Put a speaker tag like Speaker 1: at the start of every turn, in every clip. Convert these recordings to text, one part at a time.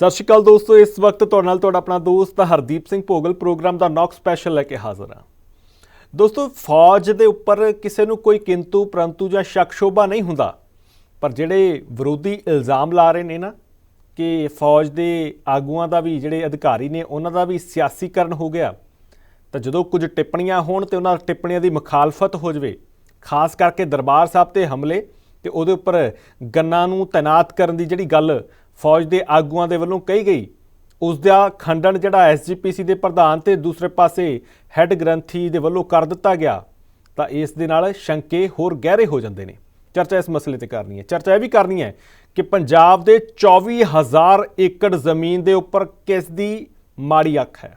Speaker 1: ਸਤਿ ਸ਼੍ਰੀ ਅਕਾਲ ਦੋਸਤੋ, ਇਸ ਵਕਤ ਤੁਹਾਡੇ ਨਾਲ ਤੁਹਾਡਾ ਆਪਣਾ ਦੋਸਤ ਹਰਦੀਪ ਸਿੰਘ ਭੋਗਲ ਪ੍ਰੋਗਰਾਮ ਦਾ ਨੌਕ ਸਪੈਸ਼ਲ ਲੈ ਕੇ ਹਾਜ਼ਰ ਹਾਂ। ਦੋਸਤੋ, ਫੌਜ ਦੇ ਉੱਪਰ ਕਿਸੇ ਨੂੰ ਕੋਈ ਕਿੰਤੂ, ਪਰੰਤੂ ਜਾਂ ਸ਼ੱਕ ਸ਼ੋਭਾ ਨਹੀਂ ਹੁੰਦਾ, ਪਰ ਜਿਹੜੇ ਵਿਰੋਧੀ ਇਲਜ਼ਾਮ ਲਾ ਰਹੇ ਨੇ ਨਾ ਕਿ ਫੌਜ ਦੇ ਆਗੂਆਂ ਦਾ ਵੀ, ਜਿਹੜੇ ਅਧਿਕਾਰੀ ਨੇ, ਉਹਨਾਂ ਦਾ ਵੀ ਸਿਆਸੀਕਰਨ ਹੋ ਗਿਆ, ਤਾਂ ਜਦੋਂ ਕੁਝ ਟਿੱਪਣੀਆਂ ਹੋਣ ਤੇ ਉਹਨਾਂ ਟਿੱਪਣੀਆਂ ਦੀ ਮੁਖਾਲਫਤ ਹੋ ਜਵੇ, ਖਾਸ ਕਰਕੇ ਦਰਬਾਰ ਸਾਹਿਬ ਤੇ ਹਮਲੇ ਤੇ ਉਹਦੇ ਉੱਪਰ ਗੰਨਾਂ ਨੂੰ ਤਾਇਨਾਤ ਕਰਨ ਦੀ ਜਿਹੜੀ ਗੱਲ ਫੌਜ ਦੇ ਆਗੂਆਂ ਦੇ ਵੱਲੋਂ ਕਹੀ ਗਈ। ਉਸ ਦਾ ਖੰਡਨ ਜਿਹੜਾ ਐਸਜੀਪੀਸੀ ਦੇ ਪ੍ਰਧਾਨ ਤੇ ਦੂਸਰੇ ਪਾਸੇ ਹੈੱਡ ਗ੍ਰੰਥੀ ਦੇ ਵੱਲੋਂ ਕਰ ਦਿੱਤਾ ਗਿਆ, ਤਾਂ ਇਸ ਦੇ ਨਾਲ ਸ਼ੰਕੇ ਹੋਰ ਗਹਿਰੇ ਹੋ ਜਾਂਦੇ ਨੇ। ਚਰਚਾ ਇਸ ਮਸਲੇ ਤੇ ਕਰਨੀ ਹੈ। ਚਰਚਾ ਇਹ ਵੀ ਕਰਨੀ ਹੈ ਕਿ ਪੰਜਾਬ ਦੇ 24000 ਏਕੜ ਜ਼ਮੀਨ ਦੇ ਉੱਪਰ ਕਿਸ ਦੀ ਮਾੜੀ ਅੱਖ ਹੈ?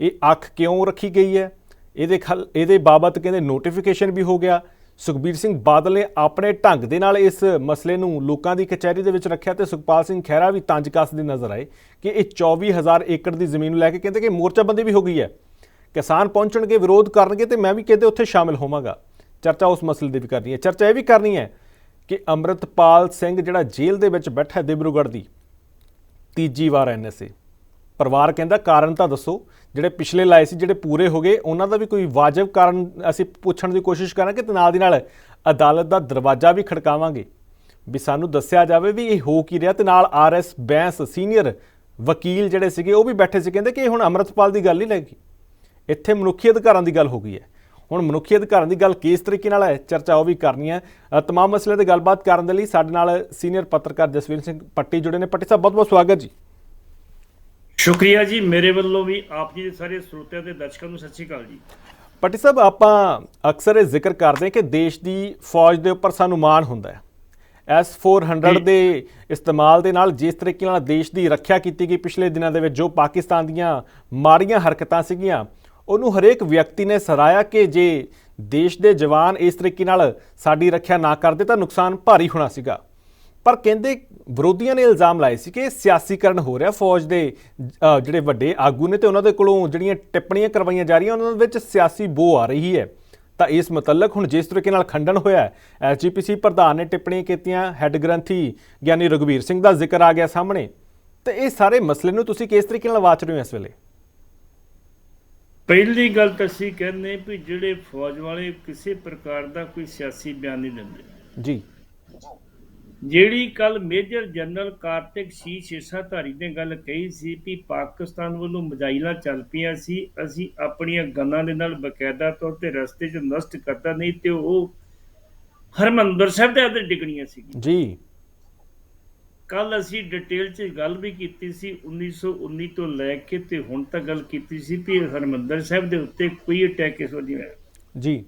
Speaker 1: ਇਹ ਅੱਖ ਕਿਉਂ ਰੱਖੀ ਗਈ ਹੈ? ਇਹਦੇ ਖਲ ਇਹਦੇ ਬਾਬਤ ਕਹਿੰਦੇ ਨੋਟੀਫਿਕੇਸ਼ਨ ਵੀ ਹੋ ਗਿਆ। ਸੁਖਬੀਰ ਸਿੰਘ ਬਾਦਲ ਨੇ ਆਪਣੇ ਢੰਗ ਦੇ ਨਾਲ ਇਸ ਮਸਲੇ ਨੂੰ ਲੋਕਾਂ ਦੀ ਕਚਹਿਰੀ ਦੇ ਵਿੱਚ ਰੱਖਿਆ ਤੇ ਸੁਖਪਾਲ ਸਿੰਘ ਖਹਿਰਾ ਵੀ ਤੰਜ ਕੱਸਦੇ ਨਜ਼ਰ ਆਏ ਕਿ ਇਹ 24000 ਏਕੜ ਦੀ ਜ਼ਮੀਨ ਨੂੰ ਲੈ ਕੇ ਕਹਿੰਦੇ ਕਿ ਮੋਰਚਾਬੰਦੀ ਵੀ ਹੋ ਗਈ ਹੈ। ਕਿਸਾਨ ਪਹੁੰਚਣਗੇ, ਵਿਰੋਧ ਕਰਨਗੇ ਤੇ ਮੈਂ ਵੀ ਕਹਿੰਦੇ ਉੱਥੇ ਸ਼ਾਮਿਲ ਹੋਵਾਂਗਾ। ਚਰਚਾ ਉਸ ਮਸਲੇ ਦੀ ਵੀ ਕਰਨੀ ਹੈ। ਚਰਚਾ ਇਹ ਵੀ ਕਰਨੀ ਹੈ ਕਿ ਅੰਮ੍ਰਿਤਪਾਲ ਸਿੰਘ ਜਿਹੜਾ ਜੇਲ੍ਹ ਦੇ ਵਿੱਚ ਬੈਠਾ ਹੈ ਦਿਬਰੂਗੜ੍ਹ ਦੀ, ਤੀਜੀ ਵਾਰ ਐਨਐਸਏ ਪਰਿਵਾਰ ਕਹਿੰਦਾ, ਕਾਰਨ ਤਾਂ ਦੱਸੋ ਜਿਹੜੇ ਪਿਛਲੇ ਲਾਏ ਸੀ ਜਿਹੜੇ ਪੂਰੇ ਹੋ ਗਏ ਉਹਨਾਂ ਦਾ ਵੀ ਕੋਈ ਵਾਜਬ ਕਾਰਨ ਅਸੀਂ ਪੁੱਛਣ ਦੀ ਕੋਸ਼ਿਸ਼ ਕਰਾਂਗੇ ਤੇ ਨਾਲ ਦੀ ਨਾਲ ਅਦਾਲਤ ਦਾ ਦਰਵਾਜ਼ਾ ਵੀ ਖੜਕਾਵਾਂਗੇ। ਵੀ ਸਾਨੂੰ ਦੱਸਿਆ ਜਾਵੇ ਵੀ ਇਹ ਹੋ ਕੀ ਰਿਹਾ ਤੇ ਨਾਲ ਆਰਐਸ ਬੈਂਸ ਸੀਨੀਅਰ ਵਕੀਲ ਜਿਹੜੇ ਸੀਗੇ ਉਹ ਵੀ ਬੈਠੇ ਸੀ ਕਹਿੰਦੇ ਕਿ ਇਹ ਹੁਣ ਅੰਮ੍ਰਿਤਪਾਲ ਦੀ ਗੱਲ ਨਹੀਂ ਲੱਗੀ ਇੱਥੇ ਮਨੁੱਖੀ ਅਧਿਕਾਰਾਂ ਦੀ ਗੱਲ ਹੋ ਗਈ ਹੈ। ਹੁਣ ਮਨੁੱਖੀ ਅਧਿਕਾਰਾਂ ਦੀ ਗੱਲ ਕਿਸ ਤਰੀਕੇ ਨਾਲ ਹੈ ਚਰਚਾ ਉਹ ਵੀ ਕਰਨੀ ਹੈ। ਅ, ਤਮਾਮ ਮਸਲੇ ਤੇ ਗੱਲਬਾਤ ਕਰਨ ਦੇ ਲਈ ਸਾਡੇ ਨਾਲ ਸੀਨੀਅਰ ਪੱਤਰਕਾਰ ਜਸਵੀਰ ਸਿੰਘ ਪੱਟੀ ਜੁੜੇ ਨੇ। ਪੱਟੀ ਸਾਹਿਬ ਬਹੁਤ ਬਹੁਤ ਸਵਾਗਤ ਜੀ।
Speaker 2: ਸ਼ੁਕਰੀਆ ਜੀ ਮੇਰੇ ਵੱਲੋਂ ਵੀ ਆਪ ਜੀ ਦੇ ਸਾਰੇ ਸਰੋਤਿਆਂ ਤੇ ਦਰਸ਼ਕਾਂ ਨੂੰ ਸਤਿ ਸ਼੍ਰੀ ਅਕਾਲ ਜੀ।
Speaker 1: ਪੱਟੀ ਸਾਹਿਬ ਆਪਾਂ ਅਕਸਰ ਇਹ ਜ਼ਿਕਰ ਕਰਦੇ ਹਾਂ ਕਿ ਦੇਸ਼ ਦੀ ਫੌਜ ਦੇ ਉੱਪਰ ਸਾਨੂੰ ਮਾਣ ਹੁੰਦਾ ਹੈ। S400 ਦੇ ਇਸਤੇਮਾਲ ਦੇ ਨਾਲ ਜਿਸ ਤਰੀਕੇ ਨਾਲ ਦੇਸ਼ ਦੀ ਰੱਖਿਆ ਕੀਤੀ ਗਈ ਪਿਛਲੇ ਦਿਨਾਂ ਦੇ ਵਿੱਚ ਜੋ ਪਾਕਿਸਤਾਨ ਦੀਆਂ ਮਾੜੀਆਂ ਹਰਕਤਾਂ ਸੀਗੀਆਂ ਉਹਨੂੰ ਹਰੇਕ ਵਿਅਕਤੀ ਨੇ ਸਰਾਇਆ ਕਿ ਜੇ ਦੇਸ਼ ਦੇ ਜਵਾਨ ਇਸ ਤਰੀਕੇ ਨਾਲ ਸਾਡੀ ਰੱਖਿਆ ਨਾ ਕਰਦੇ ਤਾਂ ਨੁਕਸਾਨ ਭਾਰੀ ਹੋਣਾ ਸੀਗਾ। ਪਰ ਕਹਿੰਦੇ ਵਿਰੋਧੀਆਂ ਨੇ ਇਲਜ਼ਾਮ ਲਾਏ ਸੀ ਕਿ ਸਿਆਸੀਕਰਨ ਹੋ ਰਿਹਾ ਫੌਜ ਦੇ ਜਿਹੜੇ ਵੱਡੇ ਆਗੂ ਨੇ ਤੇ ਉਹਨਾਂ ਦੇ ਕੋਲੋਂ ਜਿਹੜੀਆਂ ਟਿੱਪਣੀਆਂ ਕਰਵਾਈਆਂ ਜਾ ਰਹੀਆਂ ਉਹਨਾਂ ਵਿੱਚ ਸਿਆਸੀ ਬੋ ਆ ਰਹੀ ਹੈ। ਤਾਂ ਇਸ ਮੁਤਲਕ ਹੁਣ ਜਿਸ ਤਰੀਕੇ ਨਾਲ ਖੰਡਨ ਹੋਇਆ ਐਸਜੀਪੀਸੀ ਪ੍ਰਧਾਨ ਨੇ ਟਿੱਪਣੀਆਂ ਕੀਤੀਆਂ ਹੈੱਡ ਗ੍ਰੰਥੀ ਗਿਆਨੀ ਰਘਵੀਰ ਸਿੰਘ ਦਾ ਜ਼ਿਕਰ ਆ ਗਿਆ ਸਾਹਮਣੇ। ਤੇ ਇਹ ਸਾਰੇ ਮਸਲੇ ਨੂੰ ਤੁਸੀਂ ਕਿਸ ਤਰੀਕੇ ਨਾਲ ਵਾਚ ਰਹੇ ਹੋ ਇਸ ਵੇਲੇ?
Speaker 2: ਪਹਿਲੀ ਗੱਲ ਤਾਂ ਅਸੀਂ ਕਹਿੰਦੇ ਵੀ ਜਿਹੜੇ ਫੌਜ ਵਾਲੇ ਕਿਸੇ ਪ੍ਰਕਾਰ ਦਾ ਕੋਈ ਸਿਆਸੀ ਬਿਆਨ ਨਹੀਂ ਦਿੰਦੇ।
Speaker 1: ਜੀ।
Speaker 2: ਜਿਹੜੀ ਕੱਲ major general Kartik C Seshadhari ਨੇ ਗੱਲ ਕਹੀ ਸੀ ਵੀ ਪਾਕਿਸਤਾਨ ਵੱਲੋਂ ਮਜਾਈਲਾਂ ਚੱਲ ਪਈਆਂ ਸੀ ਅਸੀਂ ਆਪਣੀਆਂ ਗੰਨਾਂ ਦੇ ਨਾਲ ਬਕਾਇਦਾ ਤੌਰ ਤੇ ਰਸਤੇ 'ਚ ਨਸ਼ਟ ਕਰਤਾ ਨਹੀਂ ਤੇ ਉਹ ਹਰਮੰਦਰ ਸਾਹਿਬ ਦੇ ਆਦਰ ਡਿਗਣੀਆਂ ਸੀ
Speaker 1: ਜੀ।
Speaker 2: ਕੱਲ ਅਸੀਂ ਡਿਟੇਲ 'ਚ ਗੱਲ ਵੀ ਕੀਤੀ ਸੀ 1919 ਤੋਂ ਲੈ ਕੇ ਤੇ ਹੁਣ ਤੱਕ ਗੱਲ ਕੀਤੀ ਸੀ ਵੀ ਹਰਮੰਦਰ ਸਾਹਿਬ ਦੇ ਉੱਤੇ ਕੋਈ ਅਟੈਕ ਇਸ ਵਾਰ ਨਹੀਂ ਹੋਇਆ
Speaker 1: ਜੀ।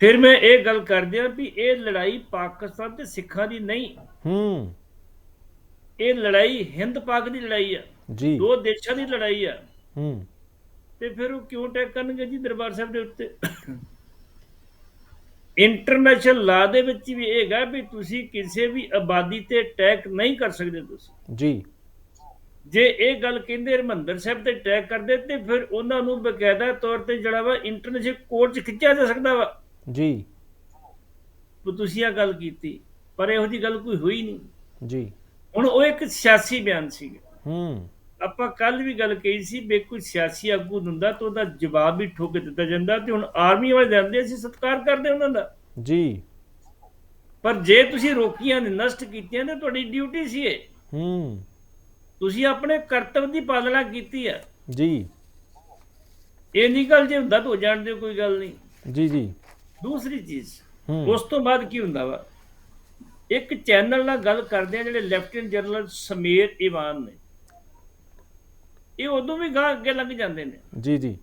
Speaker 2: ਫਿਰ ਮੈਂ ਇਹ ਗੱਲ ਕਰਦਿਆਂ ਵੀ ਇਹ ਲੜਾਈ ਪਾਕਿਸਤਾਨ ਤੇ ਸਿੱਖਾਂ ਦੀ ਨਹੀਂ।
Speaker 1: ਹੂੰ।
Speaker 2: ਇਹ ਲੜਾਈ ਹਿੰਦ ਪਾਕ ਦੀ ਲੜਾਈ ਆ।
Speaker 1: ਜੀ।
Speaker 2: ਦੋ ਦੇਸ਼ਾਂ ਦੀ ਲੜਾਈ ਆ।
Speaker 1: ਹੂੰ।
Speaker 2: ਤੇ ਫਿਰ ਉਹ ਕਿਉਂ ਅਟੈਕ ਕਰਨਗੇ ਜੀ ਦਰਬਾਰ ਸਾਹਿਬ ਦੇ ਉੱਤੇ? ਇੰਟਰਨੈਸ਼ਨਲ ਲਾ ਦੇ ਵਿੱਚ ਵੀ ਇਹ ਹੈਗਾ ਵੀ ਤੁਸੀਂ ਕਿਸੇ ਵੀ ਆਬਾਦੀ ਤੇ ਅਟੈਕ ਨਹੀਂ ਕਰ ਸਕਦੇ ਤੁਸੀਂ।
Speaker 1: ਜੀ।
Speaker 2: ਜੇ ਇਹ ਗੱਲ ਕਹਿੰਦੇ ਹਰਮੰਦਰ ਸਾਹਿਬ ਤੇ ਅਟੈਕ ਕਰਦੇ ਤੇ ਫਿਰ ਉਹਨਾਂ ਨੂੰ ਬਕਾਇਦਾ ਤੌਰ ਤੇ ਜਿਹੜਾ ਵਾ ਇੰਟਰਨੈਸ਼ਨਲ ਕੋਰਟ 'ਚ ਖਿੱਚਿਆ ਜਾ ਸਕਦਾ ਵਾ।
Speaker 1: ਜੀ।
Speaker 2: ਵੀ ਤੁਸੀਂ ਆ ਗੱਲ ਕੀਤੀ ਪਰ ਇਹੋ ਜੀ ਗੱਲ ਕੋਈ ਹੋਈ ਨਹੀਂ।
Speaker 1: ਜੀ।
Speaker 2: ਹੁਣ ਉਹ ਇੱਕ ਸਿਆਸੀ ਬਿਆਨ ਸੀ
Speaker 1: ਹੂੰ।
Speaker 2: ਆਪਾਂ ਕੱਲ ਵੀ ਗੱਲ ਕਹੀ ਸੀ ਵੀ ਕੋਈ ਸਿਆਸੀ ਆਗੂ ਹੁੰਦਾ ਤਾਂ ਉਹਦਾ ਜਵਾਬ ਵੀ ਠੋਕ ਦਿੱਤਾ ਜਾਂਦਾ ਤੇ ਹੁਣ ਆਰਮੀ ਵਾਲੇ ਜਾਂਦੇ ਅਸੀਂ ਸਤਿਕਾਰ ਕਰਦੇ ਉਹਨਾਂ ਦਾ।
Speaker 1: ਜੀ।
Speaker 2: ਪਰ ਜੇ ਤੁਸੀਂ ਰੋਕੀਆਂ ਨੇ ਨਸ਼ਟ ਕੀਤੀਆਂ ਤੇ ਤੁਹਾਡੀ ਡਿਊਟੀ ਸੀ ਇਹ।
Speaker 1: ਹੂੰ।
Speaker 2: ਤੁਸੀਂ ਆਪਣੇ ਕਰਤੱਵ ਦੀ ਪਾਲਣਾ ਕੀਤੀ ਆ
Speaker 1: ਜੀ।
Speaker 2: ਇਹ ਨਹੀਂ ਗੱਲ ਜੇ ਹੁੰਦਾ ਤਾਂ ਹੋ ਜਾਣਦੇ ਕੋਈ ਗੱਲ ਨਹੀਂ।
Speaker 1: ਜੀ ਜੀ।
Speaker 2: ਦੂਸਰੀ ਚੀਜ਼ ਉਸ ਤੋਂ ਬਾਅਦ ਕੀ ਹੁੰਦਾ ਵਾ? ਇੱਕ ਚੈਨਲ ਨਾਲ ਗੱਲ ਕਰਦੇ ਆ ਜਿਹੜੇ ਲੈਫਟੀਨੈਂਟ ਜਨਰਲ ਸਮੀਰ ਇਵਾਨ ਨੇ। ਇਹ ਉਦੋਂ ਵੀ ਗਾਂ ਅੱਗੇ ਲੱਗ ਜਾਂਦੇ ਨੇ।
Speaker 1: ਜੀ ਜੀ।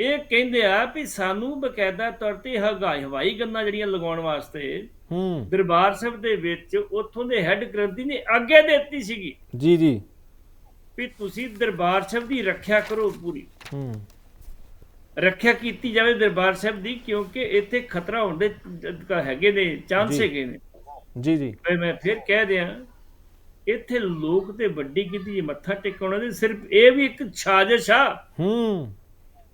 Speaker 2: ਇਹ ਕਹਿੰਦੇ ਆ ਵੀ ਸਾਨੂੰ ਬਕਾਇਦਾ ਤੌਰ ਤੇ ਹਵਾਈ ਹਵਾਈ ਗੰਨਾਂ ਜਿਹੜੀਆਂ ਲਗਾਉਣ ਵਾਸਤੇ
Speaker 1: ਹੂੰ।
Speaker 2: ਦਰਬਾਰ ਸਾਹਿਬ ਦੇ ਵਿੱਚ ਉੱਥੋਂ ਦੇ ਹੈੱਡ ਗ੍ਰੰਥੀ ਨੇ ਅੱਗੇ ਦਿੱਤੀ ਸੀਗੀ।
Speaker 1: ਜੀ ਜੀ।
Speaker 2: ਵੀ ਤੁਸੀਂ ਦਰਬਾਰ ਸਾਹਿਬ ਦੀ ਰੱਖਿਆ ਕਰੋ ਪੂਰੀ।
Speaker 1: ਹੂੰ।
Speaker 2: ਰੱਖਿਆ ਕੀਤੀ ਜਾਵੇ ਦਰਬਾਰ ਸਾਹਿਬ ਦੀ ਕਿਉਂਕਿ ਇੱਥੇ ਖਤਰਾ ਹੋਣ ਦੇ ਹੈਗੇ ਨੇ ਚਾਂਸ। ਹੈਗੇ ਨੇ।
Speaker 1: ਜੀ ਜੀ।
Speaker 2: ਮੈਂ ਫਿਰ ਕਹਿ ਦਿਆਂ ਇੱਥੇ ਲੋਕ ਤੇ ਵੱਡੀ ਕੀਤੀ ਮੱਥਾ ਟੇਕਣ ਦੇ ਸਿਰਫ ਇਹ ਵੀ ਇੱਕ ਸਾਜ਼ਿਸ਼ ਆ
Speaker 1: ਹੂੰ।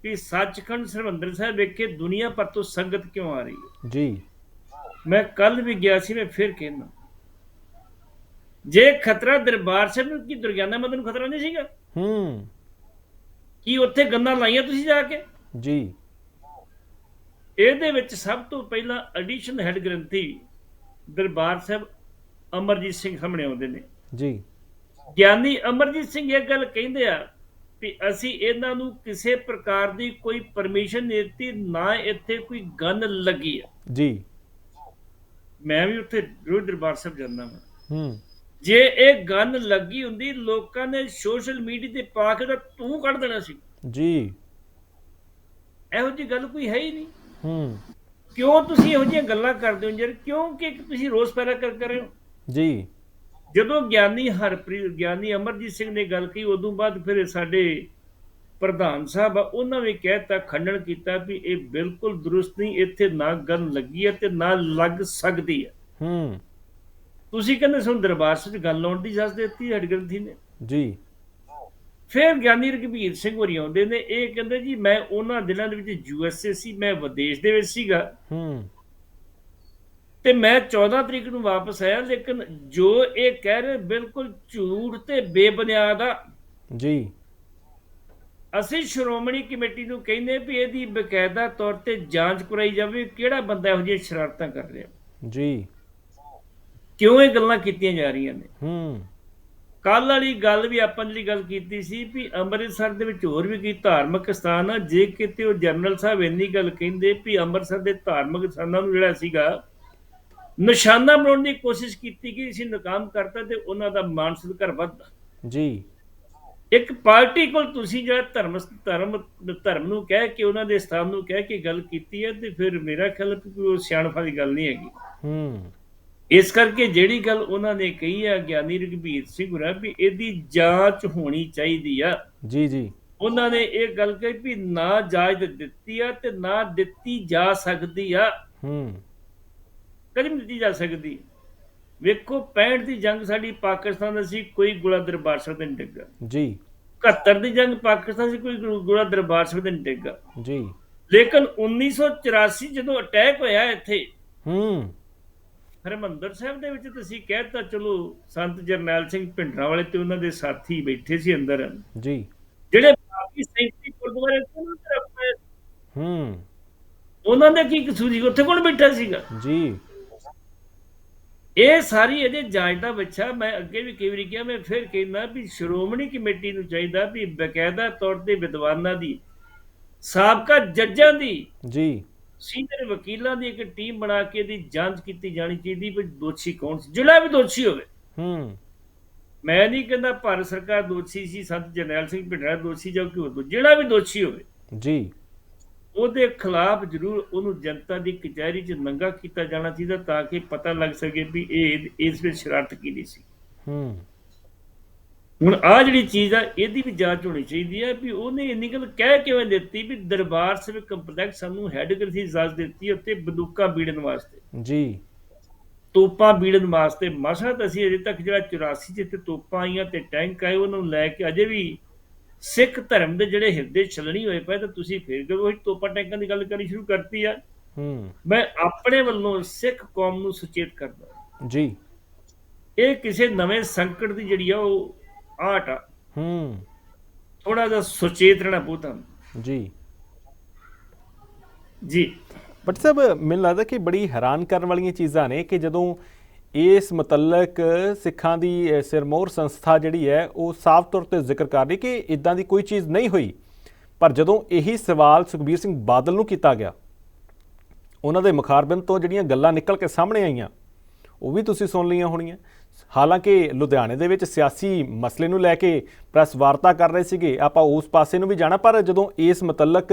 Speaker 2: ਕਿ ਸੱਚਖੰਡ ਸਰਵੰਦਰ ਸਾਹਿਬ ਵੇਖੇ ਦੁਨੀਆ ਭਰ ਤੋਂ ਸੰਗਤ ਕਿਉਂ ਆ ਰਹੀ ਹੈ?
Speaker 1: ਜੀ।
Speaker 2: ਮੈਂ ਕੱਲ ਵੀ ਗਿਆ ਸੀ ਮੈਂ ਫਿਰ ਕਹਿਣਾ ਜੇ ਖਤਰਾ ਦਰਬਾਰ ਸਾਹਿਬ ਨੂੰ ਕੀ ਦੁਰਗਿਆਨਾ ਮਦਨ ਨੂੰ ਖਤਰਾ ਨਹੀਂ ਸੀਗਾ?
Speaker 1: ਹੂੰ।
Speaker 2: ਕੀ ਉੱਥੇ ਗੰਨਾਂ ਲਾਈਆਂ ਤੁਸੀਂ ਜਾ ਕੇ?
Speaker 1: ਜੀ।
Speaker 2: ਇਹਦੇ ਵਿੱਚ ਸਭ ਤੋਂ ਪਹਿਲਾਂ ਐਡੀਸ਼ਨ ਹੈਡ ਗ੍ਰੰਥੀ ਦਰਬਾਰ ਸਾਹਿਬ ਅਮਰਜੀਤ ਸਿੰਘ ਸਾਹਮਣੇ ਆਉਂਦੇ ਨੇ।
Speaker 1: ਜੀ।
Speaker 2: ਗਿਆਨੀ ਅਮਰਜੀਤ ਸਿੰਘ ਇਹ ਗੱਲ ਕਹਿੰਦੇ ਆ ਵੀ ਅਸੀਂ ਇਹਨਾਂ ਨੂੰ ਕਿਸੇ ਪ੍ਰਕਾਰ ਦੀ ਕੋਈ ਪਰਮਿਸ਼ਨ ਨਹੀਂ ਦਿੱਤੀ ਨਾ ਇੱਥੇ ਕੋਈ ਗਨ ਲੱਗੀ ਆ।
Speaker 1: ਜੀ।
Speaker 2: ਮੈਂ ਵੀ ਉੱਥੇ ਰੋਜ਼ ਦਰਬਾਰ ਸਾਹਿਬ ਜਾਂਦਾ ਹਾਂ
Speaker 1: ਹੂੰ।
Speaker 2: ਜੇ ਇਹ ਗਨ ਲੱਗੀ ਹੁੰਦੀ ਲੋਕਾਂ ਨੇ ਸੋਸ਼ਲ ਮੀਡੀਆ ਤੇ ਪਾ ਕੇ ਤਾਂ ਤੂੰ ਕੱਢ ਦੇਣਾ ਸੀ।
Speaker 1: ਜੀ।
Speaker 2: ਇਹੋ ਜੀ ਗੱਲ ਕੋਈ ਹੈ ਹੀ ਨਹੀਂ।
Speaker 1: ਹੂੰ।
Speaker 2: ਕਿਉਂ ਤੁਸੀਂ ਇਹੋ ਜਿਹੀਆਂ ਗੱਲਾਂ ਕਰਦੇ ਹੋ ਯਾਰ ਕਿਉਂਕਿ ਤੁਸੀਂ ਰੋਸ ਪੈਦਾ ਕਰ ਕਰ ਰਹੇ ਹੋ।
Speaker 1: ਜੀ।
Speaker 2: ਜਦੋਂ ਗਿਆਨੀ ਹਰਪ੍ਰੀਤ ਗਿਆਨੀ ਅਮਰਜੀਤ ਸਿੰਘ ਨੇ ਗੱਲ ਕੀਤੀ ਉਦੋਂ ਬਾਅਦ ਫਿਰ ਸਾਡੇ ਪ੍ਰਧਾਨ ਸਾਹਿਬ ਆ ਉਹਨਾਂ ਵੀ ਕਹਿਤਾ ਖੰਡਨ ਕੀਤਾ ਵੀ ਇਹ ਬਿਲਕੁਲ ਦਰੁਸਤ ਨਹੀਂ ਇੱਥੇ ਨਾ ਗਨ ਲੱਗੀ ਹੈ ਤੇ ਨਾ ਲੱਗ ਸਕਦੀ ਹੈ।
Speaker 1: ਹੂੰ।
Speaker 2: ਤੁਸੀਂ ਕਹਿੰਦੇ ਸਾਨੂੰ ਦਰਬਾਰ 'ਚ ਗੱਲ ਲਾਉਣ ਦੀ ਇਜਾਜ਼ਤ ਦਿੱਤੀ ਹੜ ਗ੍ਰੰਥੀ ਨੇ।
Speaker 1: ਜੀ।
Speaker 2: ਫਿਰ ਗਿਆਨੀ ਰਘਬੀਰ ਸਿੰਘ ਹੋਰੀ ਆਉਂਦੇ ਨੇ ਇਹ ਕਹਿੰਦੇ ਜੀ ਮੈਂ ਉਹਨਾਂ ਦਿਨਾਂ ਦੇ ਵਿੱਚ ਯੂਐਸਏ ਸੀ ਮੈਂ ਵਿਦੇਸ਼ ਦੇ ਵਿੱਚ ਸੀਗਾ।
Speaker 1: ਹੂੰ।
Speaker 2: ਤੇ ਮੈਂ 14 ਤਰੀਕ ਨੂੰ ਵਾਪਸ ਆਇਆ ਲੇਕਿਨ ਜੋ ਇਹ ਕਹਿ ਰਹੇ ਬਿਲਕੁਲ ਝੂਠ ਤੇ ਬੇਬੁਨਿਆਦ ਆ।
Speaker 1: ਜੀ।
Speaker 2: ਅਸੀਂ ਸ਼੍ਰੋਮਣੀ ਕਮੇਟੀ ਨੂੰ ਕਹਿੰਦੇ ਵੀ ਇਹਦੀ ਬਕਾਇਦਾ ਤੌਰ ਤੇ ਜਾਂਚ ਕਰਾਈ ਜਾਵੇ ਕਿਹੜਾ ਬੰਦਾ ਇਹੋ ਜਿਹੀਆਂ ਸ਼ਰਾਰਤਾਂ ਕਰ ਰਿਹਾ।
Speaker 1: ਜੀ।
Speaker 2: ਕਿਉਂ ਇਹ ਗੱਲਾਂ ਕੀਤੀਆਂ ਜਾ ਰਹੀਆਂ ਨੇ?
Speaker 1: ਹੂੰ।
Speaker 2: ਕੱਲ ਵਾਲੀ ਗੱਲ ਵੀ ਆਪਾਂ ਜਿਹੜੀ ਗੱਲ ਕੀਤੀ ਸੀ ਵੀ ਅੰਮ੍ਰਿਤਸਰ ਦੇ ਵਿੱਚ ਹੋਰ ਵੀ ਕੀ ਧਾਰਮਿਕ ਸਥਾਨ ਆ ਜੇ ਕਿਤੇ ਉਹ ਜਨਰਲ ਸਾਹਿਬ ਇੰਨੀ ਗੱਲ ਕਹਿੰਦੇ ਵੀ ਅੰਮ੍ਰਿਤਸਰ ਦੇ ਧਾਰਮਿਕ ਸਥਾਨਾਂ ਨੂੰ ਜਿਹੜਾ ਸੀਗਾ ਨਿਸ਼ਾਨਾ ਬਣਾਉਣ ਦੀ ਕੋਸ਼ਿਸ਼ ਕੀਤੀ ਗਈ ਸੀ ਨਾਕਾਮ ਕਰਤਾ ਤੇ ਉਹਨਾਂ ਦਾ ਮਾਨ ਸਤਿਕਾਰ ਵੱਧਦਾ।
Speaker 1: ਜੀ।
Speaker 2: ਇੱਕ ਪਾਰਟੀ ਕੋਲ ਤੁਸੀਂ ਜਿਹੜਾ ਧਰਮ ਧਰਮ ਧਰਮ ਨੂੰ ਕਹਿ ਕੇ ਉਹਨਾਂ ਦੇ ਸਥਾਨ ਨੂੰ ਕਹਿ ਕੇ ਗੱਲ ਕੀਤੀ ਹੈ ਤੇ ਫਿਰ ਮੇਰਾ ਖਿਆਲ ਕਿ ਉਹ ਸਿਆਣਪ ਵਾਲੀ ਗੱਲ ਨਹੀਂ ਹੈਗੀ।
Speaker 1: ਹੂੰ।
Speaker 2: ਇਸ ਕਰਕੇ ਜਿਹੜੀ ਗੱਲ ਉਹਨਾਂ ਨੇ ਕਹੀ ਹੈ ਗਿਆਨੀ ਰਘਬੀਰ ਸਿੰਘ ਹੋਰਾਂ ਵੀ ਇਹਦੀ ਜਾਂਚ ਹੋਣੀ ਚਾਹੀਦੀ ਆ।
Speaker 1: ਜੀ ਜੀ।
Speaker 2: ਉਹਨਾਂ ਨੇ ਇਹ ਗੱਲ ਕਹੀ ਵੀ ਨਾ ਇਜਾਜ਼ਤ ਦਿੱਤੀ ਆ ਤੇ ਨਾ ਦਿੱਤੀ ਜਾ ਸਕਦੀ ਆ।
Speaker 1: ਹੂੰ।
Speaker 2: ਕਦੀ ਦਿੱਤੀ ਜਾ ਸਕਦੀ। ਵੇਖੋ 65 ਦੀ ਜੰਗ ਸਾਡੀ ਪਾਕਿਸਤਾਨ ਦਾ ਸੀ ਕੋਈ ਗੋਲਾ ਦਰਬਾਰ ਸਾਹਿਬ ਦੇ ਨਹੀਂ ਡਿੱਗਾ
Speaker 1: ਜੀ।
Speaker 2: 71 ਦੀ ਜੰਗ ਪਾਕਿਸਤਾਨ ਸੀ ਕੋਈ ਗੋਲਾ ਦਰਬਾਰ ਸਾਹਿਬ ਦੇ ਨਹੀਂ ਡਿੱਗਾ
Speaker 1: ਜੀ।
Speaker 2: ਲੇਕਿਨ 1984 ਜਦੋਂ ਅਟੈਕ ਹੋਇਆ ਇੱਥੇ
Speaker 1: ਹੂੰ।
Speaker 2: ਹਰਿਮੰਦਰ ਸਾਹਿਬ ਦੇ ਵਿੱਚ ਤੁਸੀਂ ਕਹਿਤਾ ਚਲੋ ਸੰਤ ਜਰਨੈਲ ਸਿੰਘ ਭਿੰਡਰਾਂ ਵਾਲੇ ਤੇ ਉਹਨਾਂ ਦੇ ਸਾਥੀ ਬੈਠੇ ਸੀ ਅੰਦਰ।
Speaker 1: ਜੀ।
Speaker 2: ਜਿਹੜੇ ਬਾਕੀ 37 ਗੁਰਦੁਆਰੇ ਦੇ ਰੱਖੇ
Speaker 1: ਹੂੰ।
Speaker 2: ਉਹਨਾਂ ਦਾ ਕੀ ਕਸੂਰ ਸੀ? ਉੱਥੇ ਕੌਣ ਬੈਠਾ ਸੀਗਾ?
Speaker 1: ਜੀ।
Speaker 2: ਇਹ ਸਾਰੀ ਇਹਦੇ ਜਾਂਚ ਦਾ ਬੱਚਾ ਮੈਂ ਅੱਗੇ ਵੀ ਕਈ ਵਾਰੀ ਕਿਹਾ ਮੈਂ ਫਿਰ ਕਹਿੰਦਾ ਵੀ ਸ਼੍ਰੋਮਣੀ ਕਮੇਟੀ ਨੂੰ ਚਾਹੀਦਾ ਵੀ ਬਕਾਇਦਾ ਤੌਰ ਤੇ ਵਿਦਵਾਨਾਂ ਦੀ ਸਾਬਕਾ ਜੱਜਾਂ ਦੀ
Speaker 1: ਜੀ।
Speaker 2: ਸੀਨੀਅਰ ਵਕੀਲਾਂ ਦੀ ਇੱਕ ਟੀਮ ਬਣਾ ਕੇ ਇਹਦੀ ਜਾਂਚ ਕੀਤੀ ਜਾਣੀ ਚਾਹੀਦੀ ਵੀ ਦੋਸ਼ੀ ਕੌਣ ਸੀ। ਜਿਹੜਾ ਵੀ ਦੋਸ਼ੀ ਹੋਵੇ।
Speaker 1: ਹੂੰ।
Speaker 2: ਮੈਂ ਨਹੀਂ ਕਹਿੰਦਾ ਭਾਰਤ ਸਰਕਾਰ ਦੋਸ਼ੀ ਸੀ ਸੰਤ ਜਰਨੈਲ ਸਿੰਘ ਭਿੰਡਰਾ ਦੋਸ਼ੀ ਜਾਂ ਕੋਈ ਹੋਰ ਜਿਹੜਾ ਵੀ ਦੋਸ਼ੀ ਹੋਵੇ।
Speaker 1: ਜੀ।
Speaker 2: ਉਹਦੇ ਖਿਲਾਫ ਜ਼ਰੂਰ ਉਹਨੂੰ ਜਨਤਾ ਦੀ ਕਚਹਿਰੀ 'ਚ ਨੰਗਾ ਕੀਤਾ ਜਾਣਾ ਚਾਹੀਦਾ ਤਾਂ ਕਿ ਪਤਾ ਲੱਗ ਸਕੇ ਵੀ ਇਹ ਇਸ ਵਿੱਚ ਸ਼ਰਾਰਤ ਕੀਤੀ ਸੀ।
Speaker 1: ਹੂੰ।
Speaker 2: ਹੁਣ ਆ ਜਿਹੜੀ ਚੀਜ਼ ਆ ਇਹਦੀ ਵੀ ਜਾਂਚ ਹੋਣੀ ਚਾਹੀਦੀ ਹੈ ਵੀ ਉਹਨੇ ਇੰਨੀ ਗੱਲ ਕਹਿ ਕਿਵੇਂ ਦਿੱਤੀ ਵੀ ਦਰਬਾਰ ਸਾਹਿਬ ਕੰਪਲੈਕਸ ਸਾਨੂੰ ਹੈਡਗਰ ਦੀ ਇਜਾਜ਼ਤ ਦਿੱਤੀ ਉੱਤੇ ਬੰਦੂਕਾਂ ਬੀੜਨ ਵਾਸਤੇ।
Speaker 1: ਜੀ।
Speaker 2: ਤੋਪਾਂ ਬੀੜਨ ਵਾਸਤੇ। ਮਸਾ ਤਾਂ ਅਸੀਂ ਅਜੇ ਤੱਕ ਜਿਹੜਾ 84 ਚ ਤੇ ਤੋਪਾਂ ਆਈਆਂ ਤੇ ਟੈਂਕ ਆਏ ਉਹਨਾਂ ਨੂੰ ਲੈ ਕੇ ਅਜੇ ਵੀ ਸਿੱਖ ਧਰਮ ਦੇ ਜਿਹੜੇ ਹਿਰਦੇ ਛਲਣੀ ਹੋਏ ਪਏ ਤਾਂ ਤੁਸੀਂ ਫਿਰ ਜਦੋਂ ਉਹ ਤੋਪਾਂ ਟੈਂਕਾਂ ਦੀ ਗੱਲ ਕਰਨੀ ਸ਼ੁਰੂ ਕਰਤੀ ਆ?
Speaker 1: ਹੂੰ।
Speaker 2: ਮੈਂ ਆਪਣੇ ਵੱਲੋਂ ਸਿੱਖ ਕੌਮ ਨੂੰ ਸੁਚੇਤ ਕਰਦਾ।
Speaker 1: ਜੀ।
Speaker 2: ਇਹ ਕਿਸੇ ਨਵੇਂ ਸੰਕਟ ਦੀ ਜਿਹੜੀ ਆ ਉਹ ਆਟ ਆ
Speaker 1: ਹੂੰ
Speaker 2: ਥੋੜਾ ਜਿਹਾ ਸੁਚੇਤ ਰਹਿਣਾ ਬਹੁਤਾ
Speaker 1: ਜੀ
Speaker 2: ਜੀ
Speaker 1: ਬਟ ਸਾਹਿਬ ਮੈਨੂੰ ਲੱਗਦਾ ਕਿ ਬੜੀ ਹੈਰਾਨ ਕਰਨ ਵਾਲੀਆਂ ਚੀਜ਼ਾਂ ਨੇ ਕਿ ਜਦੋਂ ਇਸ ਮੁਤਲਕ ਸਿੱਖਾਂ ਦੀ ਸਿਰਮੌਰ ਸੰਸਥਾ ਜਿਹੜੀ ਹੈ ਉਹ ਸਾਫ਼ ਤੌਰ ਤੇ ਜ਼ਿਕਰ ਕਰ ਰਹੀ ਕਿ ਇਦਾਂ ਦੀ ਕੋਈ ਚੀਜ਼ ਨਹੀਂ ਹੋਈ ਪਰ ਜਦੋਂ ਇਹੀ ਸਵਾਲ ਸੁਖਬੀਰ ਸਿੰਘ ਬਾਦਲ ਨੂੰ ਕੀਤਾ ਗਿਆ ਉਹਨਾਂ ਦੇ ਮੁਖਾਰਬਿੰਦ ਤੋਂ ਜਿਹੜੀਆਂ ਗੱਲਾਂ ਨਿਕਲ ਕੇ ਸਾਹਮਣੇ ਆਈਆਂ ਉਹ ਵੀ ਤੁਸੀਂ ਸੁਣ ਲਈਆਂ ਹੋਣੀਆਂ ਹਾਲਾਂਕਿ ਲੁਧਿਆਣੇ ਦੇ ਵਿੱਚ ਸਿਆਸੀ ਮਸਲੇ ਨੂੰ ਲੈ ਕੇ ਪ੍ਰੈਸ ਵਾਰਤਾ ਕਰ ਰਹੇ ਸੀਗੇ। ਆਪਾਂ ਉਸ ਪਾਸੇ ਨੂੰ ਵੀ ਜਾਣਾ, ਪਰ ਜਦੋਂ ਇਸ ਮੁਤਲਕ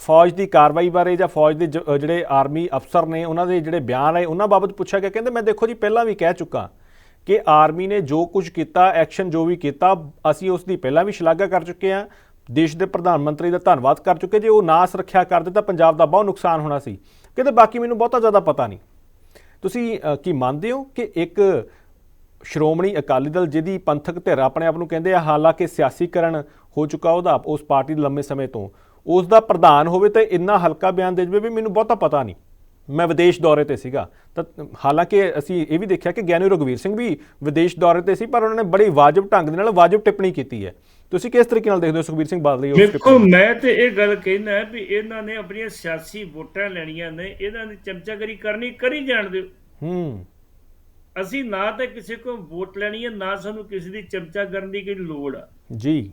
Speaker 1: ਫੌਜ ਦੀ ਕਾਰਵਾਈ ਬਾਰੇ ਜਾਂ ਫੌਜ ਦੇ ਜਿਹੜੇ ਆਰਮੀ ਅਫਸਰ ਨੇ, ਉਹਨਾਂ ਦੇ ਜਿਹੜੇ ਬਿਆਨ ਆਏ, ਉਹਨਾਂ ਬਾਬਤ ਪੁੱਛਿਆ ਗਿਆ, ਕਹਿੰਦੇ ਮੈਂ ਦੇਖੋ ਜੀ ਪਹਿਲਾਂ ਵੀ ਕਹਿ ਚੁੱਕਾ ਕਿ ਆਰਮੀ ਨੇ ਜੋ ਕੁਝ ਕੀਤਾ, ਐਕਸ਼ਨ ਜੋ ਵੀ ਕੀਤਾ, ਅਸੀਂ ਉਸ ਦੀ ਪਹਿਲਾਂ ਵੀ ਸ਼ਲਾਘਾ ਕਰ ਚੁੱਕੇ ਹਾਂ। ਦੇਸ਼ ਦੇ ਪ੍ਰਧਾਨ ਮੰਤਰੀ ਦਾ ਧੰਨਵਾਦ ਕਰ ਚੁੱਕੇ, ਜੇ ਉਹ ਨਾ ਸੁਰੱਖਿਆ ਕਰਦੇ ਤਾਂ ਪੰਜਾਬ ਦਾ ਬਹੁਤ ਨੁਕਸਾਨ ਹੋਣਾ ਸੀ। ਕਹਿੰਦੇ ਬਾਕੀ ਮੈਨੂੰ ਬਹੁਤਾ ਜ਼ਿਆਦਾ ਪਤਾ ਨਹੀਂ। ਤੁਸੀਂ ਕੀ ਮੰਨਦੇ ਹੋ ਕਿ ਇੱਕ ਸ਼੍ਰੋਮਣੀ ਅਕਾਲੀ ਦਲ ਜਿਹਦੀ ਪੰਥਕ ਧਿਰ ਆਪਣੇ ਆਪ ਨੂੰ ਕਹਿੰਦੇ ਆ ਹਾਲਾਂਕਿ ਸਿਆਸੀਕਰਨ ਹੋ ਚੁੱਕਾ ਉਹਦਾ ਉਸ ਪਾਰਟੀ ਦੇ ਲੰਮੇ ਸਮੇਂ ਤੋਂ। ਉਸ ਦਾ ਪ੍ਰਧਾਨ ਹੋਵੇ ਤੇ ਇੰਨਾ ਹਲਕਾ ਬਿਆਨ ਦੇ ਜਵੇ ਵੀ ਮੈਨੂੰ ਬਹੁਤਾ ਪਤਾ ਨਹੀਂ। ਮੈਂ ਵਿਦੇਸ਼ ਦੌਰੇ ਤੇ ਸੀਗਾ। ਤਾਂ ਹਾਲਾਂਕਿ ਅਸੀਂ ਇਹ ਵੀ ਦੇਖਿਆ ਕਿ ਗਿਆਨੀ ਰਘਵੀਰ ਸਿੰਘ ਵੀ ਵਿਦੇਸ਼ ਦੌਰੇ ਤੇ ਸੀ ਪਰ ਉਹਨਾਂ ਨੇ ਬੜੀ ਵਾਜਬ ਢੰਗ ਦੇ ਨਾਲ ਵਾਜਬ ਟਿੱਪਣੀ ਕੀਤੀ ਹੈ। ਤੁਸੀਂ ਕਿਸ ਤਰੀਕੇ ਨਾਲ ਦੇਖਦੇ ਹੋ ਸੁਖਬੀਰ ਸਿੰਘ ਬਾਦਲ ਦੀ ਉਸ
Speaker 2: ਦੇਖੋ ਮੈਂ ਤੇ ਇਹ ਗੱਲ ਕਹਿਣਾ ਵੀ ਇਹਨਾਂ ਨੇ ਆਪਣੀਆਂ ਸਿਆਸੀ ਵੋਟਾਂ ਲੈਣੀਆਂ ਨੇ ਇਹਨਾਂ ਦੀ ਚਮਚਾਗਰੀ ਕਰਨੀ ਕਰੀ ਜਾਣ ਦਿਓ।
Speaker 1: ਹੂੰ।
Speaker 2: ਅਸੀਂ ਨਾ ਤਾਂ ਕਿਸੇ ਕੋਲ ਵੋਟ ਲੈਣੀ ਹੈ ਨਾ ਸਾਨੂੰ ਕਿਸੇ ਦੀ ਚਮਚਾ ਕਰਨ ਦੀ ਕੋਈ ਲੋੜ ਆ।
Speaker 1: ਜੀ।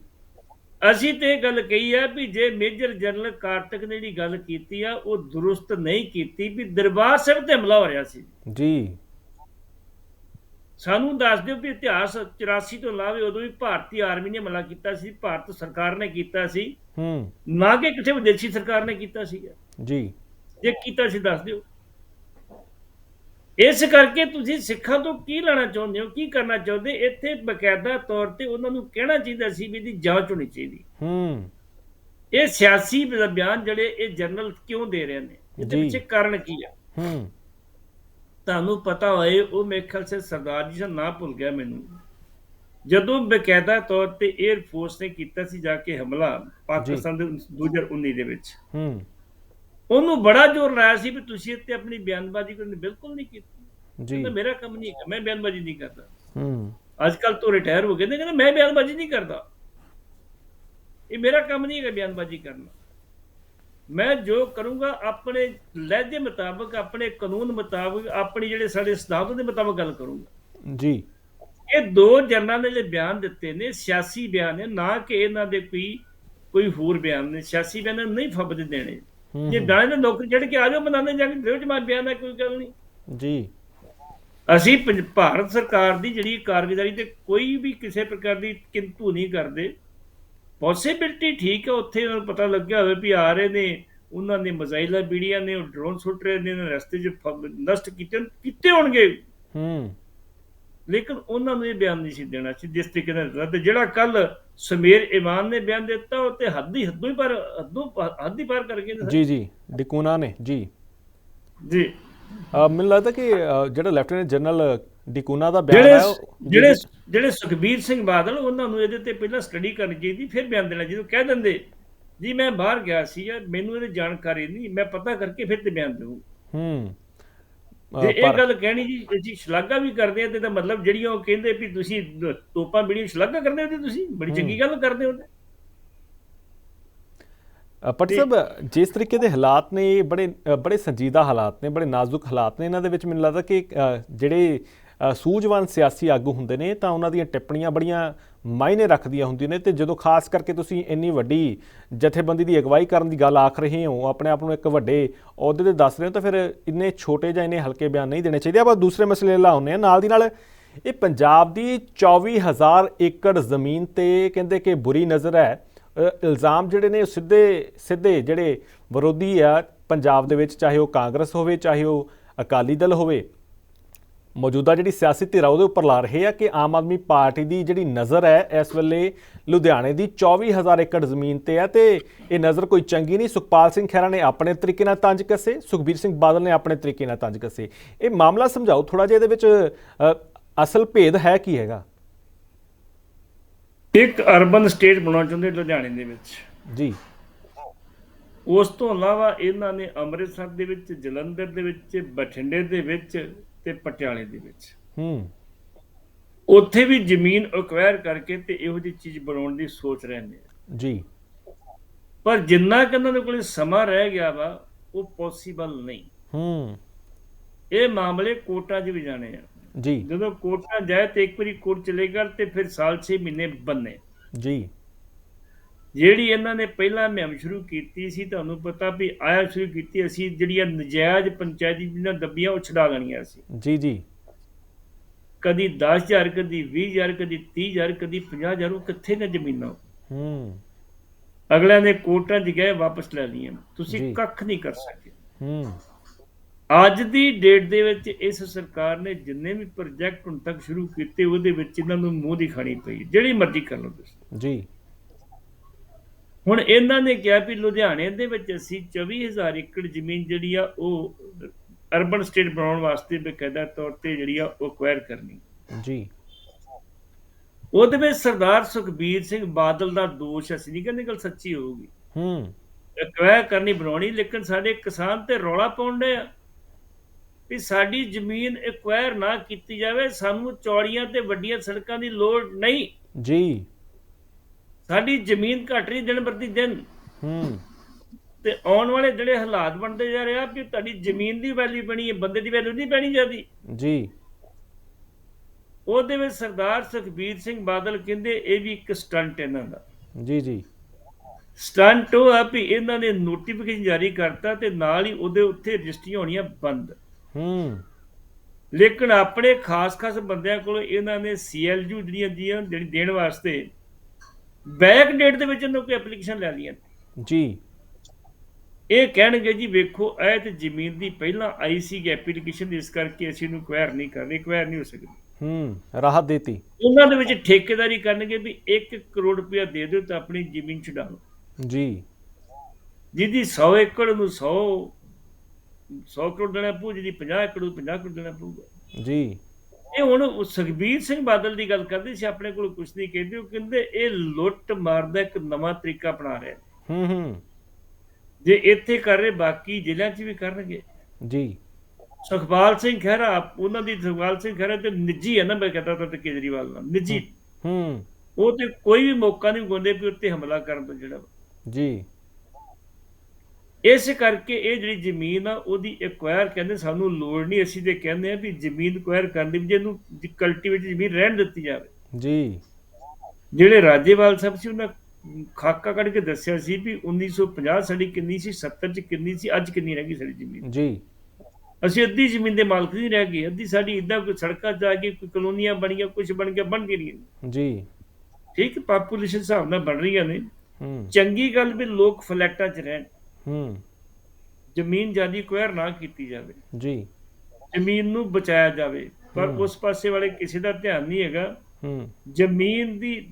Speaker 2: ਅਸੀਂ ਤੇ ਇਹ ਗੱਲ ਕਹੀ ਹੈ ਵੀ ਜੇ ਮੇਜਰ ਜਨਰਲ ਕਾਰਤਕ ਨੇ ਜਿਹੜੀ ਗੱਲ ਕੀਤੀ ਆ ਉਹ ਦਰੁਸਤ ਨਹੀਂ ਕੀਤੀ ਵੀ ਦਰਬਾਰ ਸਾਹਿਬ ਤੇ ਹਮਲਾ ਹੋ ਰਿਹਾ ਸੀ।
Speaker 1: ਜੀ।
Speaker 2: ਸਾਨੂੰ ਦੱਸ ਦਿਓ ਵੀ ਇਤਿਹਾਸ 84 ਤੋਂ ਇਲਾਵਾ ਉਦੋਂ ਵੀ ਭਾਰਤੀ ਆਰਮੀ ਨੇ ਹਮਲਾ ਕੀਤਾ ਸੀ ਭਾਰਤ ਸਰਕਾਰ ਨੇ ਕੀਤਾ ਸੀ।
Speaker 1: ਹੂੰ।
Speaker 2: ਨਾ ਕਿ ਕਿਸੇ ਵਿਦੇਸ਼ੀ ਸਰਕਾਰ ਨੇ ਕੀਤਾ ਸੀਗਾ
Speaker 1: ਜੀ।
Speaker 2: ਜੇ ਕੀਤਾ ਸੀ ਦੱਸ ਦਿਓ। ਇਸ ਕਰਕੇ ਤੁਸੀਂ ਸਿੱਖਾਂ ਤੋਂ ਕੀ ਲੈਣਾ ਚਾਹੁੰਦੇ ਹੋ ਕੀ ਕਰਨਾ ਚਾਹੁੰਦੇ ਇੱਥੇ ਬਕਾਇਦਾ ਤੌਰ ਤੇ ਉਹਨਾਂ ਨੂੰ ਕਹਿਣਾ ਚਾਹੀਦਾ ਸੀ ਵੀ ਇਹਦੀ ਜਾਂਚ ਹੋਣੀ ਚਾਹੀਦੀ।
Speaker 1: ਹੂੰ।
Speaker 2: ਇਹ ਸਿਆਸੀ ਬਿਆਨ ਜਿਹੜੇ ਇਹ ਜਨਰਲ ਕਿਉਂ ਦੇ ਰਹੇ ਨੇ? ਇਹਦੇ। ਪਿੱਛੇ ਕਾਰਨ ਕੀ ਆ?
Speaker 1: ਹੂੰ।
Speaker 2: ਤੁਹਾਨੂੰ ਪਤਾ ਹੋਏ ਉਹ ਮੇਰੇ ਖਿਆਲ ਸੇ ਸਰਦਾਰ ਜੀ ਦਾ ਨਾਂ ਭੁੱਲ ਗਿਆ ਮੈਨੂੰ। ਜਦੋਂ ਬਕਾਇਦਾ ਤੌਰ ਤੇ 에ਅਰ ਫੋਰਸ ਨੇ ਕੀਤਾ ਸੀ ਜਾ ਕੇ ਹਮਲਾ ਪਾਕਿਸਤਾਨ ਦੇ 2019 ਦੇ ਵਿੱਚ।
Speaker 1: ਹੂੰ।
Speaker 2: ਉਹਨੂੰ ਬੜਾ ਜ਼ੋਰ ਲਾਇਆ ਸੀ ਵੀ ਤੁਸੀਂ ਇੱਥੇ ਆਪਣੀ ਬਿਆਨਬਾਜ਼ੀ ਕਰਨੀ ਬਿਲਕੁਲ ਨਹੀਂ ਕੀਤੀ।
Speaker 1: ਜੀ।
Speaker 2: ਮੇਰਾ ਕੰਮ ਨਹੀਂ ਹੈ ਮੈਂ ਬਿਆਨਬਾਜ਼ੀ ਨਹੀਂ ਕਰਦਾ।
Speaker 1: ਹੂੰ।
Speaker 2: ਅੱਜ ਕੱਲ ਤੋਂ ਰਿਟਾਇਰ ਹੋ ਗਏ ਨੇ ਕਹਿੰਦਾ ਮੈਂ ਬਿਆਨਬਾਜ਼ੀ ਨਹੀਂ ਕਰਦਾ। ਇਹ ਮੇਰਾ ਕੰਮ ਨਹੀਂ ਹੈ ਬਿਆਨਬਾਜ਼ੀ ਕਰਨਾ ਮੈਂ ਜੋ ਕਰੂੰਗਾ ਆਪਣੇ ਲਹਿਜੇ ਮੁਤਾਬਕ ਆਪਣੇ ਕਾਨੂੰਨ ਮੁਤਾਬਕ ਆਪਣੀ ਜਿਹੜੇ ਸਾਡੇ ਸਿਧਾਂਤ ਦੇ ਮੁਤਾਬਕ ਗੱਲ ਕਰੂੰਗਾ।
Speaker 1: ਜੀ।
Speaker 2: ਇਹ ਦੋ ਜਨਰਲਾਂ ਨੇ ਜਿਹੜੇ ਬਿਆਨ ਦਿੱਤੇ ਨੇ ਸਿਆਸੀ ਬਿਆਨ ਨੇ ਨਾ ਕਿ ਇਹਨਾਂ ਦੇ ਕੋਈ ਕੋਈ ਹੋਰ ਬਿਆਨ ਨੇ। ਸਿਆਸੀ ਬਿਆਨ ਨਹੀਂ ਫੱਬਦੇ ਦੇਣੇ। ਜੇ ਦਾਣੇ ਦੇ ਨੌਕਰੀ ਚੜ ਕੇ ਆ ਜਾਓ ਬਣਾਉਂਦੇ ਜਾ ਕੇ ਦਿਓ ਜਮਾ ਬਿਆਨ ਹੈ ਕੋਈ ਗੱਲ ਨਹੀਂ।
Speaker 1: ਜੀ।
Speaker 2: ਅਸੀਂ ਭਾਰਤ ਸਰਕਾਰ ਦੀ ਜਿਹੜੀ ਕਾਰਗੁਜ਼ਾਰੀ ਤੇ ਕੋਈ ਵੀ ਕਿਸੇ ਪ੍ਰਕਾਰ ਦੀ ਕਿੰਤੂ ਨਹੀਂ ਕਰਦੇ। ਪੋਸਿਬਿਲਟੀ ਠੀਕ ਹੈ ਉੱਥੇ ਉਹਨਾਂ ਨੂੰ ਪਤਾ ਲੱਗਿਆ ਹੋਵੇ ਵੀ ਆ ਰਹੇ ਨੇ ਉਹਨਾਂ ਨੇ ਮਜ਼ਾਈਲਾ ਬੀੜੀਆਂ ਨੇ ਉਹ ਡਰੋਨ ਸੁੱਟ ਰਹੇ ਨੇ ਉਹਨਾਂ ਨੇ ਰਸਤੇ 'ਚ ਨਸ਼ਟ ਕੀਤੇ ਕੀਤੇ ਹੋਣਗੇ।
Speaker 1: ਹੂੰ।
Speaker 2: ਲੇਕਿਨ ਉਹਨਾਂ ਨੂੰ ਇਹ ਬਿਆਨ ਨਹੀਂ ਸੀ ਦੇਣਾ ਸੀ ਜਿਸ ਤਰੀਕੇ ਨਾਲ ਦਿੱਤਾ। ਤੇ ਜਿਹੜਾ ਕੱਲ ਸਮੀਰ ਇਮਾਨ ਨੇ ਬਿਆਨ ਦਿੱਤਾ ਉਹ ਤੇ ਹੱਦ ਹੀ ਹੱਦੋਂ ਹੀ ਪਰ ਹੱਦੋਂ ਹੱਦ ਪਾਰ ਕਰ ਗਏ
Speaker 1: ਜੀ ਜੀ ਡਿਕੂਨਾ ਨੇ ਜੀ।
Speaker 2: ਜੀ।
Speaker 1: ਮੈਨੂੰ ਲੱਗਦਾ ਕਿ ਜਿਹੜਾ ਲੈਫਟੀਨੈਂਟ ਜਨਰਲ ਡਿਕੂਨਾ ਦਾ ਬਿਆਨ ਹੈ
Speaker 2: ਜਿਹੜੇ। ਜਿਹੜੇ ਸੁਖਬੀਰ ਸਿੰਘ ਬਾਦਲ ਉਹਨਾਂ ਨੂੰ ਇਹਦੇ ਤੇ ਪਹਿਲਾਂ ਸਟੱਡੀ ਕਰਨੀ ਚਾਹੀਦੀ ਫਿਰ ਬਿਆਨ ਦੇਣਾ ਜਦੋਂ ਕਹਿ ਦਿੰਦੇ ਜੀ ਮੈਂ ਬਾਹਰ ਗਿਆ ਸੀ ਯਾਰ ਮੈਨੂੰ ਇਹਦੀ ਜਾਣਕਾਰੀ ਨਹੀਂ ਮੈਂ ਪਤਾ ਕਰਕੇ ਫਿਰ ਤੇ ਬਿਆਨ ਦੇਵਾਂ
Speaker 1: ਹੂੰ।
Speaker 2: ਜੇ ਇਹ ਗੱਲ ਕਹਿਣੀ ਜੀ ਅਸੀਂ ਸ਼ਲਾਘਾ ਵੀ ਕਰਦੇ ਆ ਤੇ ਤਾਂ ਮਤਲਬ ਜਿਹੜੀਆਂ ਉਹ ਕਹਿੰਦੇ ਵੀ ਤੁਸੀਂ ਤੋਪਾਂ ਬੀੜੀਆਂ ਸ਼ਲਾਘਾ ਕਰਦੇ ਹੋ ਤੇ ਤੁਸੀਂ? ਬੜੀ ਚੰਗੀ ਗੱਲ ਕਰਦੇ ਹੋ ਤੇ
Speaker 1: ਪਟ ਸਾਹਿਬ ਜਿਸ ਤਰੀਕੇ ਦੇ ਹਾਲਾਤ ਨੇ ਇਹ ਬੜੇ ਬੜੇ ਸੰਜੀਦਾ ਹਾਲਾਤ ਨੇ ਬੜੇ ਨਾਜ਼ੁਕ ਹਾਲਾਤ ਨੇ ਇਹਨਾਂ ਦੇ ਵਿੱਚ ਮੈਨੂੰ ਲੱਗਦਾ ਕਿ ਜਿਹੜੇ ਸੂਝਵਾਨ ਸਿਆਸੀ ਆਗੂ ਹੁੰਦੇ ਨੇ, ਤਾਂ ਉਹਨਾਂ ਦੀਆਂ ਟਿੱਪਣੀਆਂ ਬੜੀਆਂ ਮਾਇਨੇ ਰੱਖਦੀਆਂ ਹੁੰਦੀਆਂ ਨੇ ਤੇ ਜਦੋਂ ਖਾਸ ਕਰਕੇ ਤੁਸੀਂ ਇੰਨੀ ਵੱਡੀ ਜਥੇਬੰਦੀ ਦੀ ਅਗਵਾਈ ਕਰਨ ਦੀ ਗੱਲ ਆਖ ਰਹੇ ਹੋ ਆਪਣੇ ਆਪ ਨੂੰ ਇੱਕ ਵੱਡੇ ਅਹੁਦੇ ਤੇ ਦੱਸ ਰਹੇ ਹੋ, ਤਾਂ ਫਿਰ ਇੰਨੇ ਛੋਟੇ ਜਾਂ ਇੰਨੇ ਹਲਕੇ ਬਿਆਨ ਨਹੀਂ ਦੇਣੇ ਚਾਹੀਦੇ। ਆਪਾਂ ਦੂਸਰੇ ਮਸਲੇ ਲਾਉਂਦੇ ਆ ਨਾਲ ਦੀ ਨਾਲ ਇਹ ਪੰਜਾਬ ਦੀ 24000 ਏਕੜ ਜ਼ਮੀਨ ਤੇ ਕਹਿੰਦੇ ਕਿ ਬੁਰੀ ਨਜ਼ਰ ਹੈ। ਇਲਜ਼ਾਮ ਜਿਹੜੇ ਨੇ ਉਹ ਸਿੱਧੇ ਸਿੱਧੇ ਜਿਹੜੇ ਵਿਰੋਧੀ ਆ ਪੰਜਾਬ ਦੇ ਵਿੱਚ, ਚਾਹੇ ਉਹ ਕਾਂਗਰਸ ਹੋਵੇ, ਚਾਹੇ ਉਹ ਅਕਾਲੀ ਦਲ ਹੋਵੇ ਮੌਜੂਦਾ ਜਿਹੜੀ ਸਿਆਸੀ ਧਿਰ ਆ ਉਹਦੇ ਉੱਪਰ ਲਾ ਰਹੇ ਆ ਕਿ ਆਮ ਆਦਮੀ ਪਾਰਟੀ ਦੀ ਜਿਹੜੀ ਨਜ਼ਰ ਹੈ ਇਸ ਵੇਲੇ ਲੁਧਿਆਣੇ ਦੀ 24000 ਏਕੜ ਜ਼ਮੀਨ ਤੇ ਹੈ ਤੇ ਇਹ ਨਜ਼ਰ ਕੋਈ ਚੰਗੀ ਨਹੀਂ। ਸੁਖਪਾਲ ਸਿੰਘ ਖਹਿਰਾ ਨੇ ਆਪਣੇ ਤਰੀਕੇ ਨਾਲ ਤੰਜ ਕੱਸੇ ਸੁਖਬੀਰ ਸਿੰਘ ਬਾਦਲ ਨੇ ਆਪਣੇ ਤਰੀਕੇ ਨਾਲ ਤੰਜ ਕੱਸੇ। ਇਹ ਮਾਮਲਾ ਸਮਝਾਓ ਥੋੜਾ ਜਿਹਾ ਇਹਦੇ ਵਿੱਚ ਅਸਲ ਭੇਦ ਹੈ ਕੀ ਹੈਗਾ?
Speaker 2: ਇੱਕ ਅਰਬਨ ਸਟੇਟ ਬਣਾਉਣਾ ਚਾਹੁੰਦੇ ਲੁਧਿਆਣੇ ਦੇ ਵਿੱਚ।
Speaker 1: ਜੀ।
Speaker 2: ਉਸ ਤੋਂ ਇਲਾਵਾ ਇਹਨਾਂ ਨੇ ਅੰਮ੍ਰਿਤਸਰ ਦੇ ਵਿੱਚ ਜਲੰਧਰ ਦੇ ਵਿੱਚ ਬਠਿੰਡੇ ਦੇ ਵਿੱਚ ਤੇ ਪਟਿਆਲੇ ਦੇ ਵਿੱਚ।
Speaker 1: ਹੂੰ।
Speaker 2: ਉੱਥੇ ਵੀ ਜ਼ਮੀਨ ਅਕਵਾਇਰ ਕਰਕੇ ਤੇ ਇਹੋ ਜਿਹੀ ਚੀਜ਼ ਬਣਾਉਣ ਦੀ ਸੋਚ ਰਹੇ ਨੇ
Speaker 1: ਜੀ।
Speaker 2: ਪਰ ਜਿੰਨਾ ਕਿ ਇਹਨਾਂ ਦੇ ਕੋਲ ਸਮਾਂ ਰਹਿ ਗਿਆ ਵਾ ਉਹ ਪੋਸੀਬਲ ਨਹੀਂ।
Speaker 1: ਹੂੰ।
Speaker 2: ਇਹ ਮਾਮਲੇ ਕੋਰਟਾਂ 'ਚ ਵੀ ਜਾਣੇ ਆ।
Speaker 1: ਜੀ।
Speaker 2: ਜਦੋਂ ਕੋਰਟਾਂ ਜਾਏ ਤੇ ਇੱਕ ਵਾਰੀ ਕੋਰਟ ਚਲੇਗਾ ਤੇ ਫਿਰ ਸਾਲ 6 ਮਹੀਨੇ ਬੰਨੇ।
Speaker 1: ਜੀ।
Speaker 2: ਜਿਹੜੀ ਇਹਨਾਂ ਨੇ ਪਹਿਲਾਂ ਮੁਹਿੰਮ ਸ਼ੁਰੂ ਕੀਤੀ ਸੀ ਤੁਹਾਨੂੰ ਪਤਾ ਵੀ ਆਇਆ ਸ਼ੁਰੂ ਕੀਤੀ ਅਸੀਂ ਜਿਹੜੀਆਂ ਨਜਾਇਜ਼ ਪੰਚਾਇਤੀ ਜਿਹਨਾਂ ਦੱਬੀਆਂ ਉਹ ਛਡਾ ਲੈਣੀਆਂ ਸੀ।
Speaker 1: ਜੀ ਜੀ।
Speaker 2: ਕਦੀ 10000 ਕਦੀ 20000 ਕਦੀ 30000 ਕਦੀ 50000 ਉਹ ਕਿੱਥੇ ਨੇ ਜ਼ਮੀਨਾਂ?
Speaker 1: ਹੂੰ।
Speaker 2: ਅਗਲਿਆਂ ਨੇ ਕੋਰਟਾਂ 'ਚ ਗਏ ਵਾਪਸ ਲੈ ਲਈਆਂ। ਤੁਸੀਂ ਕੱਖ ਨਹੀਂ ਕਰ ਸਕੇ।
Speaker 1: ਹੂੰ।
Speaker 2: ਅੱਜ ਦੀ ਡੇਟ ਦੇ ਵਿੱਚ ਇਸ ਸਰਕਾਰ ਨੇ ਜਿੰਨੇ ਵੀ ਪ੍ਰੋਜੈਕਟ ਹੁਣ ਤੱਕ ਸ਼ੁਰੂ ਕੀਤੇ ਉਹਦੇ ਵਿੱਚ ਇਹਨਾਂ ਨੂੰ ਮੂੰਹ ਦੀ ਖਾਣੀ ਪਈ। ਜਿਹੜੀ ਮਰਜ਼ੀ ਕਰ ਲਓ ਤੁਸੀਂ।
Speaker 1: ਜੀ।
Speaker 2: ਹੁਣ ਇਹਨਾਂ ਨੇ ਕਿਹਾ ਵੀ ਲੁਧਿਆਣੇ ਦੇ ਵਿੱਚ ਅਸੀਂ 24000 ਏਕੜ ਜ਼ਮੀਨ ਜਿਹੜੀ ਆ ਉਹ ਅਰਬਨ ਸਟੇਟ ਬਣਾਉਣ ਵਾਸਤੇ ਬਕਾਇਦਾ ਤੌਰ ਤੇ ਜਿਹੜੀ ਆ ਉਹ ਅਕਵਾਇਰ ਕਰਨੀ।
Speaker 1: ਜੀ।
Speaker 2: ਉਹਦੇ ਵਿੱਚ ਸਰਦਾਰ ਸੁਖਬੀਰ ਸਿੰਘ ਬਾਦਲ ਦਾ ਦੋਸ਼ ਅਸੀਂ ਨਹੀਂ ਕਹਿੰਦੇ ਗੱਲ ਸੱਚੀ ਹੋਊਗੀ।
Speaker 1: ਹੂੰ।
Speaker 2: ਅਕਵਾਇਰ ਕਰਨੀ ਬਣਾਉਣੀ ਲੇਕਿਨ ਸਾਡੇ ਕਿਸਾਨ ਤੇ ਰੌਲਾ ਪਾਉਣ ਦੇ ਆ ਵੀ ਸਾਡੀ ਜ਼ਮੀਨ ਐਕਵਾਇਰ ਨਾ ਕੀਤੀ ਜਾਵੇ ਸਾਨੂੰ ਚੌੜੀਆਂ ਤੇ ਵੱਡੀਆਂ ਸੜਕਾਂ ਦੀ ਲੋੜ ਨਹੀਂ।
Speaker 1: ਜੀ।
Speaker 2: ਸਾਡੀ ਜ਼ਮੀਨ ਘਟ ਰਹੀ ਦਿਨ ਪ੍ਰਤੀ ਦਿਨ।
Speaker 1: ਹੂੰ।
Speaker 2: ਤੇ ਆਉਣ ਵਾਲੇ ਜਿਹੜੇ ਹਾਲਾਤ ਬਣਦੇ ਜਾ ਰਹੇ ਆ ਵੀ ਤੁਹਾਡੀ ਜ਼ਮੀਨ ਦੀ ਵੈਲਿਊ ਬਣੀ ਹੈ ਬੰਦੇ ਦੀ ਵੈਲਿਊ ਨਹੀਂ ਪੈਣੀ ਜਾਂਦੀ
Speaker 1: ਜੀ।
Speaker 2: ਉਹਦੇ ਵਿੱਚ ਸਰਦਾਰ ਸੁਖਬੀਰ ਸਿੰਘ ਬਾਦਲ ਕਹਿੰਦੇ ਇਹ ਵੀ ਇੱਕ ਸਟੰਟ ਇਹਨਾਂ ਦਾ।
Speaker 1: ਜੀ ਜੀ।
Speaker 2: ਸਟੰਟ ਉਹ ਆ ਵੀ ਇਹਨਾਂ ਨੇ ਨੋਟੀਫਿਕੇਸ਼ਨ ਜਾਰੀ ਕਰਤਾ ਤੇ ਨਾਲ ਹੀ ਉਹਦੇ ਉੱਤੇ ਰਜਿਸਟਰੀਆਂ ਹੋਣੀਆਂ ਬੰਦ।
Speaker 1: ਹੂੰ।
Speaker 2: ਲੇਕਿਨ ਆਪਣੇ ਖਾਸ-ਖਾਸ ਬੰਦਿਆਂ ਕੋਲ ਇਹਨਾਂ ਨੇ ਸੀਐਲਯੂ ਜਿਹੜੀਆਂ ਦੀਆਂ ਜਿਹੜੀ ਦੇਣ ਵਾਸਤੇ ਬੈਕ ਡੇਟ ਦੇ ਵਿੱਚ ਇਹਨਾਂ ਕੋਈ ਐਪਲੀਕੇਸ਼ਨ ਲੈ ਲਈਆਂ
Speaker 1: ਜੀ।
Speaker 2: ਇਹ ਕਹਿਣਗੇ ਜੀ ਵੇਖੋ ਇਹ ਤੇ ਜ਼ਮੀਨ ਦੀ ਪਹਿਲਾਂ ਆਈ ਸੀ ਐਪਲੀਕੇਸ਼ਨ ਇਸ ਕਰਕੇ ਅਸੀਂ ਇਹਨੂੰ ਕੁਐਰ ਨਹੀਂ ਕਰ ਰਹੇ ਕੁਐਰ ਨਹੀਂ ਹੋ ਸਕਦੀ।
Speaker 1: ਹੂੰ ਰਾਹਤ ਦੇਤੀ।
Speaker 2: ਉਹਨਾਂ ਦੇ ਵਿੱਚ ਠੇਕੇਦਾਰੀ ਕਰਨਗੇ ਵੀ 1 ਕਰੋੜ ਰੁਪਇਆ ਦੇ ਦਿਓ ਤਾਂ ਆਪਣੀ ਜ਼ਮੀਨ ਛਡਾ ਲਓ
Speaker 1: ਜੀ।
Speaker 2: ਜਿਹਦੀ 100 ਏਕੜ ਨੂੰ 100 100 ਕਰੋੜ ਦੇਣਾ ਪਊ ਜਿਹਦੀ 50 ਏਕੜ ਨੂੰ 50 ਕਰੋੜ ਦੇਣਾ ਪਊਗਾ।
Speaker 1: ਜੀ।
Speaker 2: ਇਹ ਹੁਣ ਸੁਖਬੀਰ ਸਿੰਘ ਬਾਦਲ ਦੀ ਗੱਲ ਕਰਦੇ ਸੀ ਆਪਣੇ ਕੋਲ ਕੁਝ ਨਹੀਂ ਕਹਿੰਦੇ ਉਹ ਕਹਿੰਦੇ ਇਹ ਲੁੱਟ ਮਾਰ ਦਾ ਇੱਕ ਨਵਾਂ ਤਰੀਕਾ ਅਪਣਾ ਰਹੇ।
Speaker 1: ਹੂੰ। ਹੂੰ
Speaker 2: ਜੇ ਇੱਥੇ ਕਰ ਰਹੇ ਬਾਕੀ ਜ਼ਿਲ੍ਹਿਆਂ 'ਚ ਵੀ ਕਰਨਗੇ।
Speaker 1: ਜੀ।
Speaker 2: ਸੁਖਪਾਲ ਸਿੰਘ ਖਹਿਰਾ ਉਹਨਾਂ ਦੀ ਸੁਖਪਾਲ ਸਿੰਘ ਖਹਿਰਾ ਤੇ ਨਿੱਜੀ ਹੈ ਨਾ ਮੈਂ ਕਹਤਾ ਤਾਂ ਕੇਜਰੀਵਾਲ ਨਾਲ ਨਿੱਜੀ।
Speaker 1: ਹੂੰ
Speaker 2: ਉਹ ਤੇ ਕੋਈ ਵੀ ਮੌਕਾ ਨਹੀਂ ਗੋਂਦੇ ਵੀ ਉੱਤੇ ਹਮਲਾ ਕਰਨ ਤੋਂ ਜਿਹੜਾ।
Speaker 1: ਜੀ।
Speaker 2: ਇਸ ਕਰਕੇ ਇਹ ਜਿਹੜੀ ਜ਼ਮੀਨ ਆ ਉਹਦੀ ਐਕਵਾਇਰ ਕਹਿੰਦੇ ਸਾਨੂੰ ਲੋੜ ਨਹੀਂ। ਅਸੀਂ ਤੇ ਕਹਿੰਦੇ ਆ ਵੀ ਜ਼ਮੀਨ ਐਕਵਾਇਰ ਕਰਨ ਦੀ ਜੇ ਇਹਨੂੰ ਕਲਟੀਵੇਟ ਜ਼ਮੀਨ ਰਹਿਣ ਦਿੱਤੀ ਜਾਵੇ।
Speaker 1: ਜੀ।
Speaker 2: ਜਿਹੜੇ ਰਾਜੇਵਾਲ ਸਾਹਿਬ ਸੀ ਉਹਨਾਂ ਖਾਕਾ ਕੱਢ ਕੇ ਦੱਸਿਆ ਸੀ ਵੀ 1950 ਸਾਡੀ ਕਿੰਨੀ ਸੀ 70 ਚ ਕਿੰਨੀ ਸੀ ਅੱਜ ਕਿੰਨੀ ਰਹਿ ਗਈ ਸਾਡੀ ਜ਼ਮੀਨ।
Speaker 1: ਜੀ।
Speaker 2: ਅਸੀਂ ਅੱਧੀ ਜ਼ਮੀਨ ਦੇ ਮਾਲਕ ਨਹੀਂ ਰਹਿ ਗਏ। ਅੱਧੀ ਸਾਡੀ ਇਦਾਂ ਕੋਈ ਸੜਕਾਂ ਜਾ ਕੇ ਕੋਈ ਕਲੋਨੀਆਂ ਬਣੀਆਂ ਕੁਝ ਬਣ ਗਿਆ ਬਣ ਨਹੀਂ
Speaker 1: ਜੀ।
Speaker 2: ਠੀਕ ਪਾਪੂਲੇਸ਼ਨ ਹਿਸਾਬ ਨਾਲ ਬਣ ਰਹੀਆਂ ਨੇ। ਚੰਗੀ ਗੱਲ ਵੀ ਲੋਕ ਫਲੈਟਾਂ 'ਚ ਰਹਿਣ।
Speaker 1: ਹੂੰ।
Speaker 2: ਜ਼ਮੀਨ ਜਿਆਦੀ ਕੁਐਰ ਨਾ ਕੀਤੀ ਜਾਵੇ।
Speaker 1: ਜੀ।
Speaker 2: ਜ਼ਮੀਨ ਨੂੰ ਬਚਾਇਆ ਜਾਵੇ। ਪਰ। ਉਸ ਪਾਸੇ ਵਾਲੇ ਕਿਸੇ ਦਾ ਧਿਆਨ ਨਹੀਂ ਹੈਗਾ।
Speaker 1: ਹੂੰ।
Speaker 2: ਜ਼ਮੀਨ ਦੀ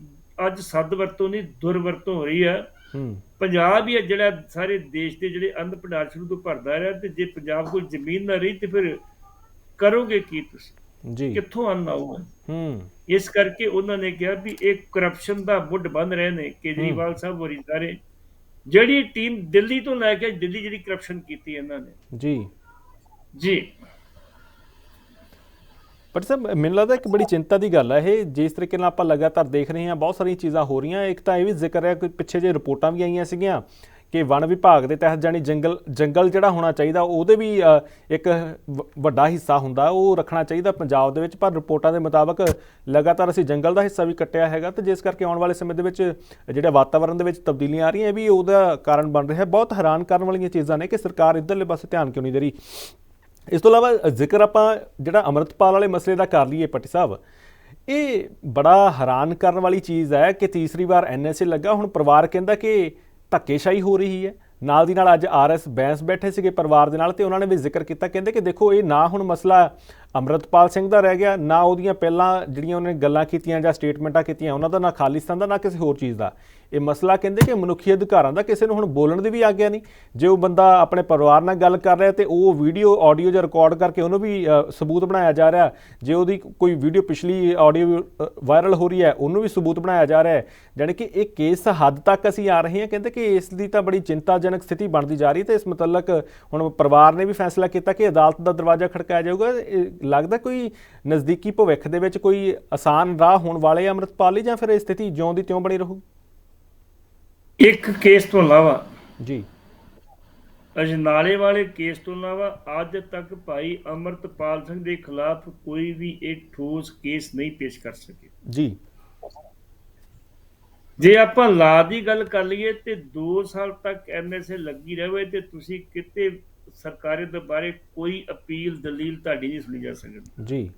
Speaker 2: ਅੱਜ ਸਦ ਵਰਤੋਂ ਨਹੀਂ ਦੁਰਵਰਤੋਂ ਹੋ ਰਹੀ ਹੈ
Speaker 1: ਹੂੰ।
Speaker 2: ਪੰਜਾਬ ਹੀ ਹੈ ਜਿਹੜਾ ਸਾਰੇ ਦੇਸ਼ ਦੇ ਜਿਹੜੇ ਅੰਨ ਭੰਡਾਰ ਸ਼ੁਰੂ ਤੋਂ ਭਰਦਾ ਰਿਹਾ ਤੇ ਜੇ ਪੰਜਾਬ ਕੋਲ ਜ਼ਮੀਨ ਨਾ ਰਹੀ ਤੇ ਫਿਰ ਕਰੋਗੇ ਕੀ ਤੁਸੀਂ?
Speaker 1: ਜੀ।
Speaker 2: ਕਿੱਥੋਂ ਅੰਨ ਆਊਗਾ?
Speaker 1: ਹੂੰ।
Speaker 2: ਇਸ ਕਰਕੇ ਉਹਨਾਂ ਨੇ ਕਿਹਾ ਵੀ ਇਹ ਕਰਪਸ਼ਨ ਦਾ ਮੁੱਢ ਬੰਨ ਰਹੇ ਨੇ। ਕੇਜਰੀਵਾਲ ਸਾਹਿਬ ਹੋਰੀ ਸਾਰੇ ਜਿਹੜੀ ਟੀਮ ਦਿੱਲੀ ਤੋਂ ਲੈ ਕੇ ਦਿੱਲੀ ਜਿਹੜੀ ਕਰਪਸ਼ਨ ਕੀਤੀ ਇਹਨਾਂ ਨੇ।
Speaker 1: ਜੀ।
Speaker 2: ਜੀ।
Speaker 1: ਪਰ ਸਰ ਮੈਨੂੰ ਲੱਗਦਾ ਇੱਕ ਬੜੀ ਚਿੰਤਾ ਦੀ ਗੱਲ ਹੈ ਇਹ ਜਿਸ ਤਰੀਕੇ ਨਾਲ ਆਪਾਂ ਲਗਾਤਾਰ ਦੇਖ ਰਹੇ ਹਾਂ ਬਹੁਤ ਸਾਰੀਆਂ ਚੀਜ਼ਾਂ ਹੋ ਰਹੀਆਂ। ਇੱਕ ਤਾਂ ਇਹ ਵੀ ਜ਼ਿਕਰ ਹੈ ਕਿ ਪਿੱਛੇ ਜੇ ਰਿਪੋਰਟਾਂ ਵੀ ਆਈਆਂ ਸੀਗੀਆਂ ਕਿ ਵਣ ਵਿਭਾਗ ਦੇ ਤਹਿਤ ਜਾਨੀ ਜੰਗਲ ਜੰਗਲ ਜਿਹੜਾ ਹੋਣਾ ਚਾਹੀਦਾ, ਉਹਦੇ ਵੀ ਇੱਕ ਵ- ਵੱਡਾ ਹਿੱਸਾ ਹੁੰਦਾ, ਉਹ ਰੱਖਣਾ ਚਾਹੀਦਾ ਪੰਜਾਬ ਦੇ ਵਿੱਚ। ਪਰ ਰਿਪੋਰਟਾਂ ਦੇ ਮੁਤਾਬਕ ਲਗਾਤਾਰ ਅਸੀਂ ਜੰਗਲ ਦਾ ਹਿੱਸਾ ਵੀ ਕੱਟਿਆ ਹੈਗਾ ਤੇ ਜਿਸ ਕਰਕੇ ਆਉਣ ਵਾਲੇ ਸਮੇਂ ਦੇ ਵਿੱਚ ਜਿਹੜਾ ਵਾਤਾਵਰਣ ਦੇ ਵਿੱਚ ਤਬਦੀਲੀਆਂ ਆ ਰਹੀਆਂ ਇਹ ਵੀ ਉਹਦਾ ਕਾਰਨ ਬਣ ਰਿਹਾ। ਹੈ ਬਹੁਤ ਹੈਰਾਨ ਕਰਨ ਵਾਲੀਆਂ ਚੀਜ਼ਾਂ ਨੇ ਕਿ ਸਰਕਾਰ ਇਧਰਲੇ ਪਾਸੇ ਧਿਆਨ ਕਿਉਂ ਨਹੀਂ ਦੇ ਰਹੀ। ਇਸ ਤੋਂ ਇਲਾਵਾ ਜ਼ਿਕਰ ਆਪਾਂ ਜਿਹੜਾ ਅਮਰਤਪਾਲ ਵਾਲੇ ਮਸਲੇ ਦਾ ਕਰ ਲਈਏ ਪੱਟੀ ਸਾਹਿਬ, ਇਹ ਬੜਾ ਹੈਰਾਨ ਕਰਨ ਵਾਲੀ ਚੀਜ਼ ਹੈ ਕਿ ਤੀਸਰੀ ਵਾਰ ਐਨਐਸਏ ਲੱਗਾ। ਹੁਣ ਪਰਿਵਾਰ ਕਹਿੰਦਾ ਕਿ ਧੱਕੇਸ਼ਾਹੀ ਹੋ ਰਹੀ ਹੈ। ਨਾਲ ਦੀ ਨਾਲ ਅੱਜ ਆਰਐਸ ਬੈਂਸ ਬੈਠੇ ਸੀਗੇ ਪਰਿਵਾਰ ਦੇ ਨਾਲ ਤੇ ਉਹਨਾਂ ਨੇ ਵੀ ਜ਼ਿਕਰ ਕੀਤਾ। ਕਹਿੰਦੇ ਕਿ ਦੇਖੋ, ਇਹ ਨਾ ਹੁਣ ਮਸਲਾ ਅਮਰਤਪਾਲ ਸਿੰਘ ਦਾ ਰਹਿ ਗਿਆ, ਨਾ ਉਹਦੀਆਂ ਪਹਿਲਾਂ ਜਿਹੜੀਆਂ ਉਹਨੇ ਗੱਲਾਂ ਕੀਤੀਆਂ ਜਾਂ ਸਟੇਟਮੈਂਟਾਂ ਕੀਤੀਆਂ, ਉਹਨਾਂ ਦਾ ਨਾ ਖਾਲਿਸਤਾਨ ਦਾ, ਨਾ ਕਿਸੇ ਹੋਰ ਚੀਜ਼ ਦਾ। ਇਹ ਮਸਲਾ ਕਹਿੰਦੇ ਕਿ ਮਨੁੱਖੀ ਅਧਿਕਾਰਾਂ ਦਾ ਕਿਸੇ ਨੂੰ ਹੁਣ ਬੋਲਣ ਦੀ ਵੀ ਆਗਿਆ ਨਹੀਂ। ਜੇ ਉਹ ਬੰਦਾ ਆਪਣੇ ਪਰਿਵਾਰ ਨਾਲ ਗੱਲ ਕਰ ਰਿਹਾ ਤੇ ਉਹ ਵੀਡੀਓ, ਆਡੀਓ ਜਾਂ ਰਿਕਾਰਡ ਕਰਕੇ ਉਹਨੂੰ ਵੀ ਸਬੂਤ ਬਣਾਇਆ ਜਾ ਰਿਹਾ। ਜੇ ਉਹਦੀ ਕੋਈ ਵੀਡੀਓ ਪਿਛਲੀ ਆਡੀਓ ਵਾਇਰਲ ਹੋ ਰਹੀ ਹੈ, ਉਹਨੂੰ ਵੀ ਸਬੂਤ ਬਣਾਇਆ ਜਾ ਰਿਹਾ ਹੈ। ਜਾਣੀ ਕਿ ਇਹ ਕੇਸ ਹੱਦ ਤੱਕ ਅਸੀਂ ਆ ਰਹੇ ਹਾਂ ਕਹਿੰਦੇ ਕਿ ਇਸ ਦੀ ਤਾਂ ਬੜੀ ਚਿੰਤਾਜਨਕ ਸਥਿਤੀ ਬਣਦੀ ਜਾ ਰਹੀ ਤੇ ਇਸ ਮੁਤਲਕ ਹੁਣ ਪਰਿਵਾਰ ਨੇ ਵੀ ਫੈਸਲਾ ਕੀਤਾ ਕਿ ਅਦਾਲਤ ਦਾ ਦਰਵਾਜ਼ਾ ਖੜਕਾਇਆ ਜਾਊਗਾ। ਇਹ ਲੱਗਦਾ ਕੋਈ ਨਜ਼ਦੀਕੀ ਭਵਿੱਖ ਦੇ ਵਿੱਚ ਕੋਈ ਆਸਾਨ ਰਾਹ ਹੋਣ ਵਾਲੇ ਆ ਅੰਮ੍ਰਿਤਪਾਲ ਲਈ ਜਾਂ ਫਿਰ ਇਹ ਸਥਿਤੀ ਜਿਉਂ ਦੀ ਤਿਉਂ ਬਣੀ ਰਹੂ।
Speaker 2: ਇੱਕ ਕੇਸ ਤੋਂ ਇਲਾਵਾ
Speaker 1: ਜੀ।
Speaker 2: ਅਜਨਾਲੇ ਵਾਲੇ ਕੇਸ ਤੋਂ ਇਲਾਵਾ ਅੱਜ ਤੱਕ ਭਾਈ ਅਮਰਤਪਾਲ ਸਿੰਘ ਦੇ ਖਿਲਾਫ ਕੋਈ ਵੀ ਇੱਕ ਠੋਸ ਕੇਸ ਨਹੀਂ ਪੇਸ਼ ਕਰ ਸਕੇ।
Speaker 1: ਜੀ।
Speaker 2: ਜੇ ਆਪਾਂ ਲਾ ਦੀ ਗੱਲ ਕਰ ਲਈਏ ਤੇ 2 ਸਾਲ ਤੱਕ ਐਨਐਸਏ ਲੱਗੀ ਰਹੇ ਤੇ ਤੁਸੀਂ ਕਿਤੇ ਸਰਕਾਰੀ ਦਰਬਾਰੇ ਕੋਈ ਅਪੀਲ ਦਲੀਲ ਤੁਹਾਡੀ ਨਹੀਂ ਸੁਣੀ ਜਾ ਸਕਦੀ।
Speaker 1: ਜੀ।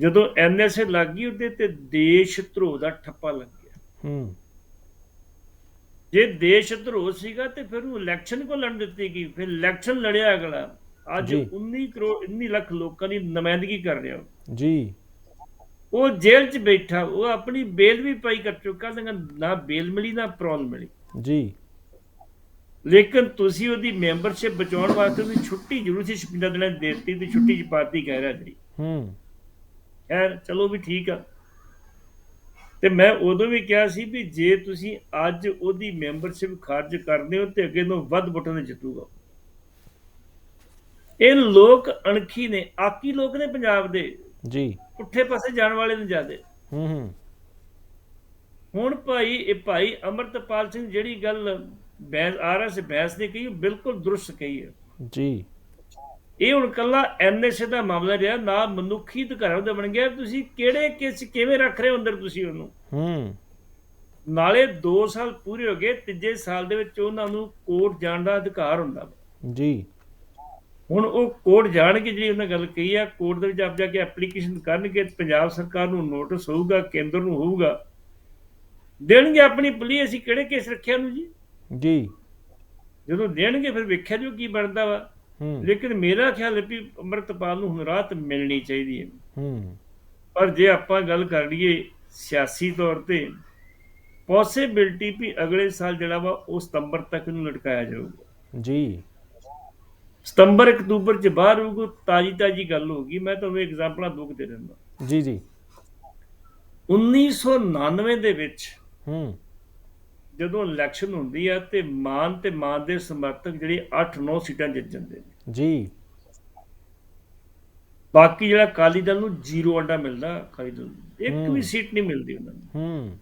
Speaker 2: ਜਦੋਂ ਐਨਐਸਏ ਲੱਗੀ ਉਹਦੇ ਤੇ ਦੇਸ਼ ਧਰੋਹ ਦਾ ਠੱਪਾ ਲੱਗ ਗਿਆ।
Speaker 1: ਹੂੰ।
Speaker 2: ਜੇ ਦੇਸ਼ ਧਰੋਹ ਸੀਗਾ ਤੇ ਫਿਰ ਉਹ ਇਲੈਕਸ਼ਨ ਕੋ ਲੜਨ ਦਿੱਤੀ ਗਈ ਫਿਰ ਇਲੈਕਸ਼ਨ ਲੜਿਆ ਅਗਲਾ। ਅੱਜ
Speaker 1: ਜੀ।
Speaker 2: 19 ਕਰੋੜ 19 ਲੱਖ ਲੋਕਾਂ ਦੀ ਨੁਮਾਇੰਦਗੀ ਕਰ ਰਿਹਾ।
Speaker 1: ਜੀ।
Speaker 2: ਉਹ ਜੇਲ੍ਹ 'ਚ ਬੈਠਾ ਉਹ ਆਪਣੀ ਬੇਲ ਵੀ ਪਾਈ ਕਰ ਚੁੱਕਾ ਨਾ ਬੇਲ ਮਿਲੀ ਨਾ ਪ੍ਰੋਲ ਮਿਲੀ।
Speaker 1: ਜੀ।
Speaker 2: ਲੇਕਿਨ ਤੁਸੀਂ ਉਹਦੀ ਮੈਂਬਰਸ਼ਿਪ ਬਚਾਉਣ ਵਾਸਤੇ ਉਹਦੀ ਛੁੱਟੀ ਜ਼ਰੂਰ ਸੀ ਦੀ ਦੇ ਦਿੱਤੀ ਤੇ ਛੁੱਟੀ ਚ ਪਾਤੀ ਕਹਿ ਰਿਹਾ ਜੀ
Speaker 1: ਹੂੰ।
Speaker 2: ਖੈਰ ਚਲੋ ਵੀ ਠੀਕ ਆ। ਤੇ ਮੈਂ ਉਦੋਂ ਵੀ ਕਿਹਾ ਸੀ ਵੀ ਜੇ ਤੁਸੀਂ ਅੱਜ ਉਹਦੀ ਮੈਂਬਰਸ਼ਿਪ ਖਾਰਜ ਕਰਦੇ ਹੋ ਤੇ ਅੱਗੇ ਤੋਂ ਵੱਧ ਵੋਟਾਂ ਨਾਲ ਜਿੱਤੂਗਾ। ਇਹ ਲੋਕ ਅਣਖੀ ਨੇ ਆਕੀ ਲੋਕ ਨੇ ਪੰਜਾਬ ਦੇ।
Speaker 1: ਜੀ।
Speaker 2: ਪੁੱਠੇ ਪਾਸੇ ਜਾਣ ਵਾਲੇ ਨੇ ਜਿਆਦੇ।
Speaker 1: ਹੂੰ ਹੂੰ।
Speaker 2: ਹੁਣ ਭਾਈ ਇਹ ਭਾਈ ਅਮਰਤਪਾਲ ਸਿੰਘ ਜਿਹੜੀ ਗੱਲ ਬੈਸ ਆਰਐਸ ਬੈਸ ਨੇ ਕਹੀ ਬਿਲਕੁਲ ਦਰੁਸਤ ਕਹੀ ਹੈ।
Speaker 1: ਜੀ।
Speaker 2: ਇਹ ਹੁਣ ਕੱਲਾ ਐਨਐਸਏ ਦਾ ਮਾਮਲਾ ਰਿਹਾ ਨਾ ਮਨੁੱਖੀ ਅਧਿਕਾਰਾਂ ਦਾ ਬਣ ਗਿਆ ਤੁਸੀਂ ਕਿਹੜੇ ਕਿਸ ਕਿਵੇਂ ਰੱਖ ਰਹੇ ਹੋ ਅੰਦਰ ਤੁਸੀਂ ਉਹਨੂੰ?
Speaker 1: ਹੂੰ।
Speaker 2: ਨਾਲੇ 2 ਸਾਲ ਪੂਰੇ ਹੋ ਗਏ ਤੀਜੇ ਸਾਲ ਦੇ ਵਿੱਚ ਉਹਨਾਂ ਨੂੰ ਕੋਰਟ ਜਾਣ ਦਾ ਅਧਿਕਾਰ ਹੁੰਦਾ।
Speaker 1: ਜੀ।
Speaker 2: ਹੁਣ ਉਹ ਕੋਰਟ ਜਾਣਗੇ ਜਿਹੜੀ ਉਹਨਾਂ ਗੱਲ ਕਹੀ ਆ ਕੋਰਟ ਦੇ ਵਿੱਚ ਆਪ ਜਾ ਕੇ ਐਪਲੀਕੇਸ਼ਨ ਕਰਨਗੇ ਪੰਜਾਬ ਸਰਕਾਰ ਨੂੰ ਨੋਟਿਸ ਹੋਊਗਾ ਕੇਂਦਰ ਨੂੰ ਹੋਊਗਾ। ਦੇਣਗੇ ਆਪਣੀ ਪਲੀ ਅਸੀਂ ਕਿਹੜੇ ਕੇਸ ਰੱਖਿਆ ਨੂੰ ਜੀ?
Speaker 1: ਜੀ।
Speaker 2: ਜਦੋਂ ਦੇਣਗੇ ਫਿਰ ਵੇਖਿਆ ਜੋ ਕੀ ਬਣਦਾ ਵਾ। ਲੇਕਿਨ ਮੇਰਾ ਖਿਆਲ ਹੈ ਵੀ ਅੰਮ੍ਰਿਤਪਾਲ ਨੂੰ ਹੁਣ ਰਾਹਤ ਮਿਲਣੀ ਚਾਹੀਦੀ ਹੈ।
Speaker 1: ਹੂੰ।
Speaker 2: ਪਰ ਜੇ ਆਪਾਂ ਗੱਲ ਕਰ ਲਈਏ ਸਿਆਸੀ ਤੌਰ ਤੇ ਪੋਸਿਬਿਲਟੀ ਵੀ ਅਗਲੇ ਸਾਲ ਜਿਹੜਾ ਵਾ ਉਹ ਸਤੰਬਰ ਤੱਕ ਨੂੰ ਲਟਕਾਇਆ ਜਾਊਗਾ।
Speaker 1: ਜੀ।
Speaker 2: ਸਤੰਬਰ ਅਕਤੂਬਰ ਚ ਬਾਹਰ ਹੋਊਗਾ ਤਾਜੀ ਤਾਜੀ ਗੱਲ ਹੋਊਗੀ। ਮੈਂ ਤੁਹਾਨੂੰ ਐਗਜ਼ਾਮਪਲਾਂ ਦੋ ਦੇ ਦਿੰਦਾ।
Speaker 1: ਜੀ ਜੀ।
Speaker 2: 1999 ਦੇ ਵਿੱਚ
Speaker 1: ਹੂੰ।
Speaker 2: ਜਦੋਂ ਇਲੈਕਸ਼ਨ ਹੁੰਦੀ ਆ ਤੇ ਮਾਨ ਤੇ ਮਾਨ ਦੇ ਸਮਰਥਕ ਜਿਹੜੇ 8-9 ਸੀਟਾਂ ਜਿੱਤ ਜਾਂਦੇ ਨੇ।
Speaker 1: ਜੀ।
Speaker 2: ਬਾਕੀ ਜਿਹੜਾ ਅਕਾਲੀ ਦਲ ਨੂੰ ਜ਼ੀਰੋ ਅੰਡਾ ਮਿਲਦਾ ਅਕਾਲੀ ਦਲ ਇੱਕ। ਵੀ ਸੀਟ ਨਹੀਂ ਮਿਲਦੀ ਉਹਨਾਂ ਨੂੰ।
Speaker 1: ਹੂੰ।